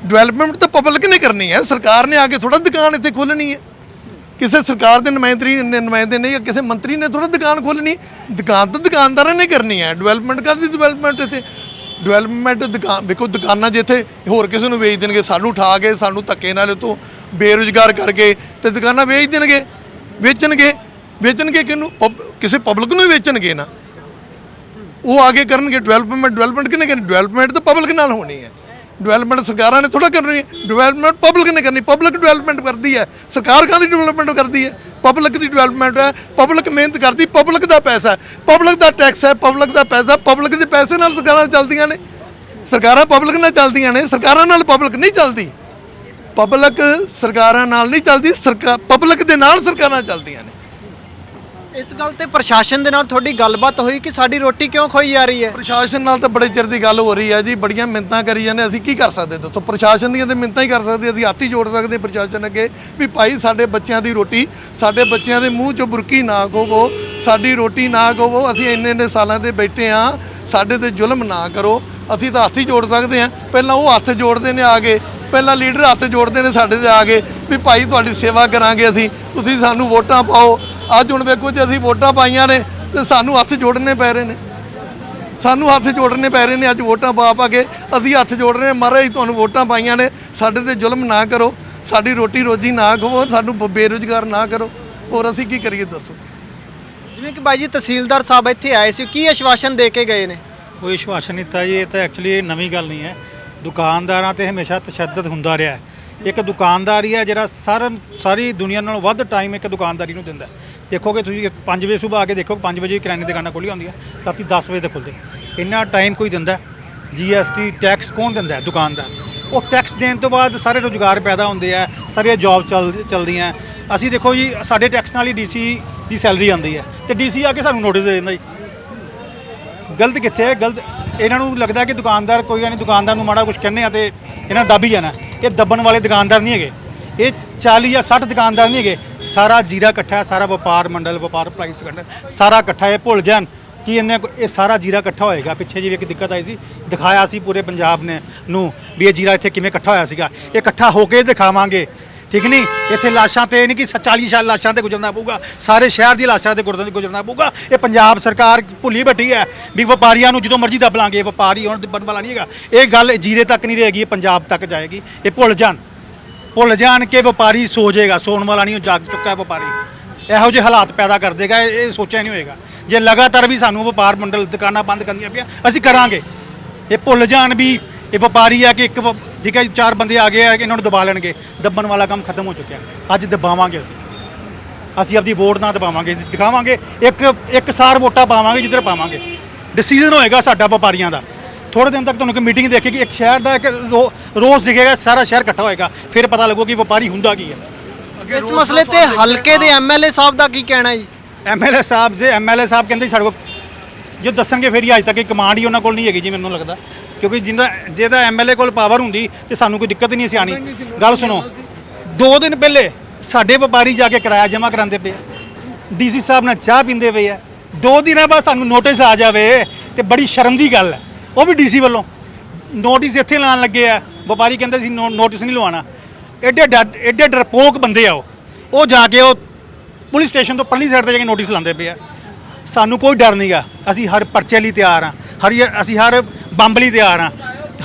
ਡਿਵੈਲਪਮੈਂਟ ਤਾਂ ਪਬਲਿਕ ਨੇ ਕਰਨੀ ਹੈ। ਸਰਕਾਰ ਨੇ ਆ ਕੇ ਥੋੜਾ ਦੁਕਾਨ ਇੱਥੇ ਖੋਲਣੀ ਹੈ। ਕਿਸੇ ਸਰਕਾਰ ਦੇ ਨੁਮਾਇੰਦਰੀ ਨੁਮਾਇੰਦੇ ਨੇ ਜਾਂ ਕਿਸੇ ਮੰਤਰੀ ਨੇ ਥੋੜਾ ਦੁਕਾਨ ਖੋਲਣੀ ਦੁਕਾਨ ਤਾਂ ਦੁਕਾਨਦਾਰਾਂ ਨੇ ਕਰਨੀ ਹੈ। ਡਿਵੈਲਪਮੈਂਟ ਕਾਹਦੀ ਡਿਵੈਲਪਮੈਂਟ ਇੱਥੇ? ਡਿਵੈਲਪਮੈਂਟ ਦੁਕਾਨ ਵੇਖੋ, ਦੁਕਾਨਾਂ ਜਿੱਥੇ ਹੋਰ ਕਿਸੇ ਨੂੰ ਵੇਚ ਦੇਣਗੇ, ਸਾਨੂੰ ਉਠਾ ਕੇ, ਸਾਨੂੰ ਧੱਕੇ ਨਾਲ ਉਤੋਂ ਬੇਰੁਜ਼ਗਾਰ ਕਰਕੇ ਤੇ ਦੁਕਾਨਾਂ ਵੇਚ ਦੇਣਗੇ। ਵੇਚਣਗੇ। ਵੇਚਣਗੇ ਕਿਹਨੂੰ? ਪਬ- ਕਿਸੇ ਪਬਲਿਕ ਨੂੰ ਹੀ ਵੇਚਣਗੇ ਨਾ। ਉਹ ਆਗੇ ਕਰਨਗੇ ਡਿਵੈਲਪਮੈਂਟ ਡਿਵੈਲਪਮੈਂਟ ਕਿਹਨੇ ਕਰਨੀ? ਡਿਵੈਲਪਮੈਂਟ ਤਾਂ ਪਬਲਿਕ ਨਾਲ ਹੋਣੀ ਹੈ। ਡਿਵੈਲਪਮੈਂਟ ਸਰਕਾਰਾਂ ਨੇ ਥੋੜਾ ਕਰਨੀ ਹੈ। ਡਿਵੈਲਪਮੈਂਟ ਪਬਲਿਕ ਨੇ ਕਰਨੀ, ਪਬਲਿਕ ਡਿਵੈਲਪਮੈਂਟ ਕਰਦੀ ਹੈ। ਸਰਕਾਰ ਕਾਹਦੀ ਡਿਵੈਲਪਮੈਂਟ ਕਰਦੀ ਹੈ? ਪਬਲਿਕ ਦੀ ਡਿਵੈਲਪਮੈਂਟ ਹੈ, ਪਬਲਿਕ ਮਿਹਨਤ ਕਰਦੀ, ਪਬਲਿਕ ਦਾ ਪੈਸਾ ਪਬਲਿਕ ਦਾ ਟੈਕਸ ਹੈ, ਪਬਲਿਕ ਦਾ ਪੈਸਾ, ਪਬਲਿਕ ਦੇ ਪੈਸੇ ਨਾਲ ਸਰਕਾਰਾਂ ਚੱਲਦੀਆਂ ਨੇ। ਸਰਕਾਰਾਂ ਪਬਲਿਕ ਨਾਲ ਚੱਲਦੀਆਂ ਨੇ, ਸਰਕਾਰਾਂ ਨਾਲ ਪਬਲਿਕ ਨਹੀਂ ਚੱਲਦੀ। ਪਬਲਿਕ ਸਰਕਾਰਾਂ ਨਾਲ ਨਹੀਂ ਚੱਲਦੀ ਸਰਕਾਰ ਪਬਲਿਕ ਦੇ ਨਾਲ ਸਰਕਾਰਾਂ ਚੱਲਦੀਆਂ ਨੇ। ਇਸ ਗੱਲ ਤੇ ਪ੍ਰਸ਼ਾਸਨ ਦੇ ਨਾਲ ਤੁਹਾਡੀ ਗੱਲਬਾਤ ਹੋਈ ਕਿ ਸਾਡੀ ਰੋਟੀ ਕਿਉਂ ਖੋਈ ਜਾ ਰਹੀ ਹੈ? ਪ੍ਰਸ਼ਾਸਨ ਨਾਲ ਤਾਂ ਬੜੇ ਚਿਰ ਦੀ ਗੱਲ ਹੋ ਰਹੀ ਹੈ ਜੀ, ਬੜੀਆਂ ਮਿੰਤਾਂ ਕਰੀ ਜਾਂਦੇ, ਅਸੀਂ ਕੀ ਕਰ ਸਕਦੇ? ਦੱਸੋ, ਪ੍ਰਸ਼ਾਸਨ ਦੀਆਂ ਤੇ ਮਿੰਤਾਂ ਹੀ ਕਰ ਸਕਦੇ, ਅਸੀਂ ਹੱਥ ਹੀ ਜੋੜ ਸਕਦੇ ਪ੍ਰਸ਼ਾਸਨ ਅੱਗੇ ਵੀ ਭਾਈ ਸਾਡੇ ਬੱਚਿਆਂ ਦੀ ਰੋਟੀ, ਸਾਡੇ ਬੱਚਿਆਂ ਦੇ ਮੂੰਹ 'ਚੋਂ ਬੁਰਕੀ ਨਾ ਖੋਵੋ, ਸਾਡੀ ਰੋਟੀ ਨਾ ਖੋਵੋ, ਅਸੀਂ ਇੰਨੇ ਇੰਨੇ ਸਾਲਾਂ ਦੇ ਬੈਠੇ ਆ ਸਾਡੇ ਤੇ ਜ਼ੁਲਮ ਨਾ ਕਰੋ, ਅਸੀਂ ਤਾਂ ਹੱਥ ਹੀ ਜੋੜ ਸਕਦੇ ਹਾਂ। ਪਹਿਲਾਂ ਉਹ ਹੱਥ ਜੋੜਦੇ ਨੇ ਆ ਕੇ, ਪਹਿਲਾਂ ਲੀਡਰ ਹੱਥ ਜੋੜਦੇ ਨੇ ਸਾਡੇ ਤੇ ਆ ਕੇ, ਵੀ ਭਾਈ ਤੁਹਾਡੀ ਸੇਵਾ ਕਰਾਂਗੇ ਅਸੀਂ, ਤੁਸੀਂ ਸਾਨੂੰ ਵੋਟਾਂ ਪਾਓ ਅੱਜ ਹੁਣ ਵੇਖੋ ਜੇ ਅਸੀਂ ਵੋਟਾਂ ਪਾਈਆਂ ਨੇ ਤੇ ਸਾਨੂੰ ਹੱਥ ਜੋੜਨੇ ਪੈ ਰਹੇ ਨੇ। ਸਾਨੂੰ ਹੱਥ ਜੋੜਨੇ ਪੈ ਰਹੇ ਨੇ ਅੱਜ ਵੋਟਾਂ ਪਾ ਪਾ ਕੇ। ਅਸੀਂ ਹੱਥ ਜੋੜ ਰਹੇ ਹਾਂ ਮਹਾਰਾਜ ਤੁਹਾਨੂੰ ਵੋਟਾਂ ਪਾਈਆਂ ਨੇ। ਸਾਡੇ ਤੇ ਜ਼ੁਲਮ ਨਾ ਕਰੋ। ਸਾਡੀ ਰੋਟੀ ਰੋਜੀ ਨਾ ਖਵੋ ਸਾਨੂੰ ਬ- ਬੇਰੁਜ਼ਗਾਰ ਨਾ ਕਰੋ। ਹੋਰ ਅਸੀਂ ਕੀ ਕਰੀਏ ਦੱਸੋ? ਜਿਵੇਂ ਕਿ ਬਾਈ ਜੀ ਤਹਿਸੀਲਦਾਰ ਸਾਹਿਬ ਇੱਥੇ ਆਏ ਸੀ ਕੀ ਆਸ਼ਵਾਸਨ ਦੇ ਕੇ ਗਏ ਨੇ? ਕੋਈ ਵਿਸ਼ਵਾਸ ਨਹੀਂ ਦਿੱਤਾ ਜੀ ਇਹ ਤਾਂ ਐਕਚੁਅਲੀ ਨਵੀਂ ਗੱਲ ਨਹੀਂ ਹੈ। ਦੁਕਾਨਦਾਰਾਂ ਤੇ ਹਮੇਸ਼ਾ ਤਸ਼ੱਦਦ ਹੁੰਦਾ ਰਿਹਾ ਹੈ। ਇੱਕ ਦੁਕਾਨਦਾਰੀ ਹੈ ਜਿਹੜਾ ਸਾਰ ਸਾਰੀ ਦੁਨੀਆ ਨਾਲੋਂ ਵੱਧ ਟਾਈਮ ਇੱਕ ਦੁਕਾਨਦਾਰੀ ਨੂੰ ਦਿੰਦਾ। ਹੈ। ਦੇਖੋਗੇ ਤੁਸੀਂ 5 ਵਜੇ ਸਵੇਰ ਆ ਕੇ ਦੇਖੋ 5 ਵਜੇ ਕਿਰਾਣੇ ਦੁਕਾਨਾਂ ਖੁੱਲ੍ਹੀਆਂ ਹੁੰਦੀਆਂ, ਰਾਤੀ 10 ਵਜੇ ਤੱਕ ਖੁੱਲ੍ਹਦੇ। ਇੰਨਾ ਟਾਈਮ ਕੋਈ ਦਿੰਦਾ। ਜੀਐਸਟੀ ਟੈਕਸ ਕੌਣ ਦਿੰਦਾ ਦੁਕਾਨਦਾਰ। ਉਹ ਟੈਕਸ ਦੇਣ ਤੋਂ ਬਾਅਦ ਸਾਰੇ ਰੋਜ਼ਗਾਰ ਪੈਦਾ ਹੁੰਦੇ ਆ, ਸਾਰੀਆਂ ਜੌਬ ਚੱਲ ਚੱਲਦੀਆਂ। ਅਸੀਂ ਦੇਖੋ ਜੀ, ਸਾਡੇ ਟੈਕਸ ਨਾਲ ਹੀ ਡੀਸੀ ਦੀ ਸੈਲਰੀ ਆਉਂਦੀ ਹੈ। ਤੇ ਡੀਸੀ ਆ ਕੇ ਸਾਨੂੰ ਨੋਟਿਸ ਦੇ ਦਿੰਦਾ ਜੀ। ਗਲਤ ਕਿੱਥੇ ਹੈ? ਗਲਤ ਇਹਨਾਂ ਨੂੰ ਲੱਗਦਾ ਕਿ ਦੁਕਾਨਦਾਰ ਕੋਈ ਨਹੀਂ ਦੁਕਾਨਦਾਰ ਨੂੰ ਮਾੜਾ ਕੁਝ ਕਹਿੰਦੇ ਆ ਤੇ ਇਹਨਾਂ ਦੱਬ ਹੀ ਜਾਣਾ ਇਹ ਦੱਬਣ ਵਾਲੇ ਦੁਕਾਨਦਾਰ ਨਹੀਂ ਹੈਗੇ। ਇਹ 40 ਜਾਂ 60 ਦੁਕਾਨਦਾਰ ਨਹੀਂ ਹੈਗੇ। ਸਾਰਾ ਜੀਰਾ ਇਕੱਠਾ ਸਾਰਾ ਵਪਾਰ ਮੰਡਲ, ਵਪਾਰ ਪ੍ਰਾਈਸ ਕੰਡਰ ਸਾਰਾ ਇਕੱਠਾ ਇਹ ਭੁੱਲ ਜਾਣ ਕਿ ਇਹਨੇ ਇਹ ਸਾਰਾ ਜੀਰਾ ਇਕੱਠਾ ਹੋਏਗਾ। ਪਿੱਛੇ ਜਿਹੀ ਇੱਕ ਦਿੱਕਤ ਆਈ ਸੀ, ਦਿਖਾਇਆ ਸੀ ਪੂਰੇ ਪੰਜਾਬ ਨੇ ਨੂੰ ਵੀ ਇਹ ਜੀਰਾ ਇੱਥੇ ਕਿਵੇਂ ਇਕੱਠਾ ਹੋਇਆ ਸੀਗਾ। ਇਹ ਇਕੱਠਾ ਹੋ ਕੇ ਦਿਖਾਵਾਂਗੇ। ਠੀਕ ਨਹੀਂ? ਇੱਥੇ ਲਾਸ਼ਾਂ ਤੇ ਨਹੀਂ ਕਿ 40 ਸਾਲ ਲਾਸ਼ਾਂ ਤੇ ਗੁਜ਼ਰਨਾ ਪਊਗਾ। ਸਾਰੇ ਸ਼ਹਿਰ ਦੀ ਲਾਸ਼ਾਂ ਤੇ ਗੁਜ਼ਰਨਾ ਗੁਜ਼ਰਨਾ ਪਊਗਾ। ਇਹ ਪੰਜਾਬ ਸਰਕਾਰ ਭੁੱਲੀ ਬੈਠੀ ਹੈ ਵੀ ਵਪਾਰੀਆਂ ਨੂੰ ਜਦੋਂ ਮਰਜ਼ੀ ਦੱਬ ਲਾਂਗੇ ਵਪਾਰੀ ਹੁਣ ਬਣਨ ਵਾਲਾ ਨਹੀਂ ਹੈਗਾ। ਇਹ ਗੱਲ ਜੀਰੇ ਤੱਕ ਨਹੀਂ ਰਹੇਗੀ, ਇਹ ਪੰਜਾਬ ਤੱਕ ਜਾਏਗੀ। ਇਹ ਭੁੱਲ ਜਾਣ। ਭੁੱਲ ਜਾਣ ਕੇ ਵਪਾਰੀ ਸੋ ਜਾਏਗਾ। ਸੌਣ ਵਾਲਾ ਨਹੀਂ, ਉਹ ਜਾਗ ਚੁੱਕਾ ਹੈ ਵਪਾਰੀ। ਇਹੋ ਜਿਹੇ ਹਾਲਾਤ ਪੈਦਾ ਕਰ ਦੇਗਾ, ਇਹ ਸੋਚਿਆ ਨਹੀਂ ਹੋਏਗਾ। ਜੇ ਲਗਾਤਾਰ ਵੀ ਸਾਨੂੰ ਵਪਾਰ ਮੰਡਲ ਦੁਕਾਨਾਂ ਬੰਦ ਕਰਨੀਆਂ ਪਈਆਂ, ਅਸੀਂ ਕਰਾਂਗੇ। ਇਹ ਭੁੱਲ ਜਾਣ ਵੀ ਇਹ ਵਪਾਰੀ ਆ ਕਿ ਇੱਕ ਵ- ਠੀਕ ਹੈ ਜੀ, ਚਾਰ ਬੰਦੇ ਆ ਗਏ ਆ ਕਿ ਇਹਨਾਂ ਨੂੰ ਦਬਾ ਲੈਣਗੇ। ਦੱਬਣ ਵਾਲਾ ਕੰਮ ਖਤਮ ਹੋ ਚੁੱਕਿਆ। ਅੱਜ ਦਬਾਵਾਂਗੇ ਅਸੀਂ। ਅਸੀਂ ਆਪਦੀ ਵੋਟ ਨਾ ਦਬਾਵਾਂਗੇ ਅਸੀਂ ਦਿਖਾਵਾਂਗੇ। ਇੱਕ ਇੱਕ ਸਾਰ ਵੋਟਾਂ ਪਾਵਾਂਗੇ ਜਿੱਧਰ ਪਾਵਾਂਗੇ। ਡਿਸੀਜਨ ਹੋਏਗਾ ਸਾਡਾ ਵਪਾਰੀਆਂ ਦਾ। ਥੋੜੇ ਦਿਨ ਤੱਕ ਤੁਹਾਨੂੰ ਇੱਕ ਮੀਟਿੰਗ ਦੇਖੇਗੀ। ਇੱਕ ਸ਼ਹਿਰ ਦਾ ਇੱਕ ਰੋ- ਰੋਜ਼ ਦਿਖੇਗਾ ਸਾਰਾ ਸ਼ਹਿਰ ਇਕੱਠਾ ਹੋਏਗਾ। ਫਿਰ ਪਤਾ ਲੱਗੂ ਕਿ ਵਪਾਰੀ ਹੁੰਦਾ ਕੀ ਹੈ। ਇਸ ਮਸਲੇ ਤੇ ਹਲਕੇ ਦੇ ਐਮਐਲਏ ਸਾਹਿਬ ਦਾ ਕੀ ਕਹਿਣਾ ਜੀ? ਐਮਐਲਏ ਸਾਹਿਬ ਜੇ ਐਮਐਲਏ ਸਾਹਿਬ ਕਹਿੰਦੇ ਸੀ ਸਾਡੇ ਕੋਲ ਜੇ ਦੱਸਣਗੇ ਫਿਰ ਹੀ ਅੱਜ ਤੱਕ ਇਹ ਕਮਾਂਡ ਹੀ ਉਹਨਾਂ ਕੋਲ ਨਹੀਂ ਹੈਗੀ ਜੀ ਮੈਨੂੰ ਲੱਗਦਾ। ਕਿਉਂਕਿ ਜਿੰਦਾ ਜੇ ਤਾਂ ਐਮਐਲਏ ਕੋਲ ਪਾਵਰ ਹੁੰਦੀ ਤੇ ਸਾਨੂੰ ਕੋਈ ਦਿੱਕਤ ਨਹੀਂ ਸੀ ਆਣੀ ਗੱਲ ਸੁਣੋ। ਦੋ ਦਿਨ ਪਹਿਲੇ ਸਾਡੇ ਵਪਾਰੀ ਜਾ ਕੇ ਕਿਰਾਇਆ ਜਮ੍ਹਾਂ ਕਰਾਉਂਦੇ ਪਏ ਡੀਸੀ ਸਾਹਿਬ ਨਾਲ ਚਾਹ ਪੀਂਦੇ ਪਏ ਆ। ਦੋ ਦਿਨਾਂ ਬਾਅਦ ਸਾਨੂੰ ਨੋਟਿਸ ਆ ਜਾਵੇ ਤੇ ਬੜੀ ਸ਼ਰਮ ਦੀ ਗੱਲ ਹੈ। ਉਹ ਵੀ ਡੀਸੀ ਵੱਲੋਂ। ਨੋਟਿਸ ਇੱਥੇ ਲਾਉਣ ਲੱਗੇ ਆ। ਵਪਾਰੀ ਕਹਿੰਦੇ ਸੀ ਨੋਟਿਸ ਨਹੀਂ ਲਵਾਉਣਾ। ਐਡੇ ਡਰ- ਐਡੇ ਡਰਪੋਕ ਬੰਦੇ ਆ ਉਹ। ਉਹ ਜਾ ਕੇ ਉਹ ਪੁਲਿਸ ਸਟੇਸ਼ਨ ਤੋਂ ਪਰਲੀ ਸਾਈਡ ਤੇ ਜਾ ਕੇ ਨੋਟਿਸ ਲਾਉਂਦੇ ਪਏ ਆ। ਸਾਨੂੰ ਕੋਈ ਡਰ ਨਹੀਂਗਾ ਅਸੀਂ ਹਰ ਪਰਚੇ ਲਈ ਤਿਆਰ ਆ। ਹਰ ਅਸੀਂ ਹਰ ਬੰਬ ਲਈ ਤਿਆਰ ਆ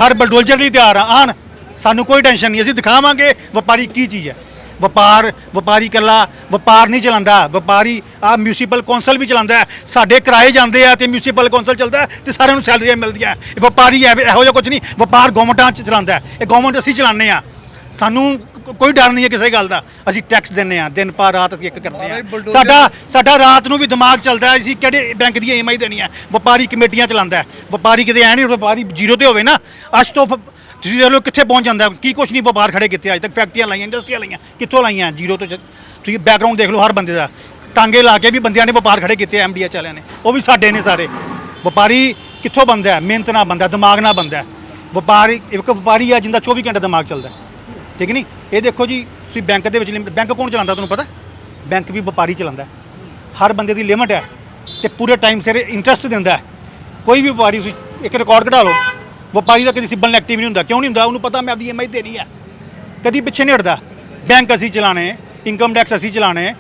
ਹਰ ਬਲਡੋਜ਼ਰ ਲਈ ਤਿਆਰ ਆ ਆਣ ਸਾਨੂੰ ਕੋਈ ਟੈਨਸ਼ਨ ਨਹੀਂ, ਅਸੀਂ ਦਿਖਾਵਾਂਗੇ ਵਪਾਰੀ ਕੀ ਚੀਜ਼ ਹੈ। ਵਪਾਰ, ਵਪਾਰੀ ਇਕੱਲਾ ਵਪਾਰ ਨਹੀਂ ਚਲਾਉਂਦਾ, ਵਪਾਰੀ ਆ ਮਿਊਨਿਸਪਲ ਕੌਂਸਲ ਵੀ ਚਲਾਉਂਦਾ ਸਾਡੇ ਕਿਰਾਏ ਜਾਂਦੇ ਆ ਤੇ ਮਿਊਨਿਸਪਲ ਕੌਂਸਲ ਚੱਲਦਾ ਹੈ ਤੇ ਸਾਰਿਆਂ ਨੂੰ ਸੈਲਰੀਆਂ ਮਿਲਦੀਆਂ ਇਹ ਵਪਾਰੀ ਹੈ ਇਹੋ ਜਿਹਾ ਕੁਝ ਨਹੀਂ, ਵਪਾਰ ਗਵਰਨਮੈਂਟਾਂ ਚ ਚਲਾਉਂਦਾ ਇਹ ਗਵਰਨਮੈਂਟ ਅਸੀਂ ਚਲਾਉਂਦੇ ਆ ਸਾਨੂੰ ਕੋ- ਕੋਈ ਡਰ ਨਹੀਂ ਹੈ ਕਿਸੇ ਗੱਲ ਦਾ। ਅਸੀਂ ਟੈਕਸ ਦਿੰਨੇ ਆ ਦਿਨ ਪਾਰ ਰਾਤ ਅਸੀਂ ਇੱਕ ਕਰਦੇ ਆ ਸਾਡਾ ਸਾਡਾ ਰਾਤ ਨੂੰ ਵੀ ਦਿਮਾਗ ਚੱਲਦਾ ਹੈ ਅਸੀਂ ਕਿਹੜੇ ਬੈਂਕ ਦੀ ਈਐਮਆਈ ਦੇਣੀ ਹੈ ਵਪਾਰੀ ਕਮੇਟੀਆਂ ਚਲਾਉਂਦਾ ਹੈ। ਵਪਾਰੀ ਕਿਤੇ ਐ ਨਹੀਂ ਵਪਾਰੀ ਜ਼ੀਰੋ ਤੇ ਹੋਵੇ ਨਾ। ਅੱਜ ਤੋਂ ਫ- ਤੁਸੀਂ ਦੇਖ ਲਓ ਕਿੱਥੇ ਪਹੁੰਚ ਜਾਂਦਾ ਹੈ, ਕੀ ਕੁਛ ਨਹੀਂ ਵਪਾਰ ਖੜੇ ਕੀਤੇ ਅੱਜ ਤੱਕ ਫੈਕਟਰੀਆਂ ਲਾਈਆਂ ਇੰਡਸਟਰੀਆਂ ਲਾਈਆਂ। ਕਿੱਥੋਂ ਲਾਈਆਂ? ਜ਼ੀਰੋ ਤੋਂ ਤੁਸੀਂ ਬੈਕਗ੍ਰਾਉਂਡ ਦੇਖ ਲਓ ਹਰ ਬੰਦੇ ਦਾ। ਟਾਂਗੇ ਲਾ ਕੇ ਵੀ ਬੰਦਿਆਂ ਨੇ ਵਪਾਰ ਖੜੇ ਕੀਤੇ ਐਮਡੀਆ ਵਾਲਿਆਂ ਨੇ। ਉਹ ਵੀ ਸਾਡੇ ਨੇ ਸਾਰੇ। ਵਪਾਰੀ ਕਿੱਥੋਂ ਬੰਦਾ ਹੈ? ਮਿਹਨਤ ਨਾਲ ਬੰਦਾ ਦਿਮਾਗ ਨਾਲ ਬੰਦਾ ਹੈ। ਵਪਾਰੀ ਇੱਕ ਵਪਾਰੀ ਆ ਜਿੰਦਾ 24 ਘੰਟੇ ਦਿਮਾਗ ਚੱਲਦਾ ਹੈ। ਠੀਕ ਨਹੀਂ? ਇਹ ਦੇਖੋ ਜੀ ਤੁਸੀਂ ਬੈਂਕ ਦੇ ਵਿੱਚ ਲਿਮਿਟ ਬੈਂਕ ਕੌਣ ਚਲਾਉਂਦਾ ਤੁਹਾਨੂੰ ਪਤਾ? ਬੈਂਕ ਵੀ ਵਪਾਰੀ ਚਲਾਉਂਦਾ। ਹਰ ਬੰਦੇ ਦੀ ਲਿਮਟ ਹੈ ਤੇ ਪੂਰੇ ਟਾਈਮ ਸਿਰ ਇੰਟਰਸਟ ਦਿੰਦਾ ਕੋਈ ਵੀ ਵਪਾਰੀ ਤੁਸੀਂ ਇੱਕ ਰਿਕਾਰਡ ਕਢਾ ਲਓ ਵਪਾਰੀ ਦਾ ਕਦੀ ਸਿਬਲ ਐਕਟਿਵ ਨਹੀਂ ਹੁੰਦਾ। ਕਿਉਂ ਨਹੀਂ ਹੁੰਦਾ? ਉਹਨੂੰ ਪਤਾ ਮੈਂ ਆਪਦੀ ਈਐਮਆਈ ਦੇਣੀ ਹੈ। ਕਦੀ ਪਿੱਛੇ ਨਹੀਂ ਹਟਦਾ। ਬੈਂਕ ਅਸੀਂ ਚਲਾਣੇ ਇਨਕਮ ਟੈਕਸ ਅਸੀਂ ਚਲਾਣੇ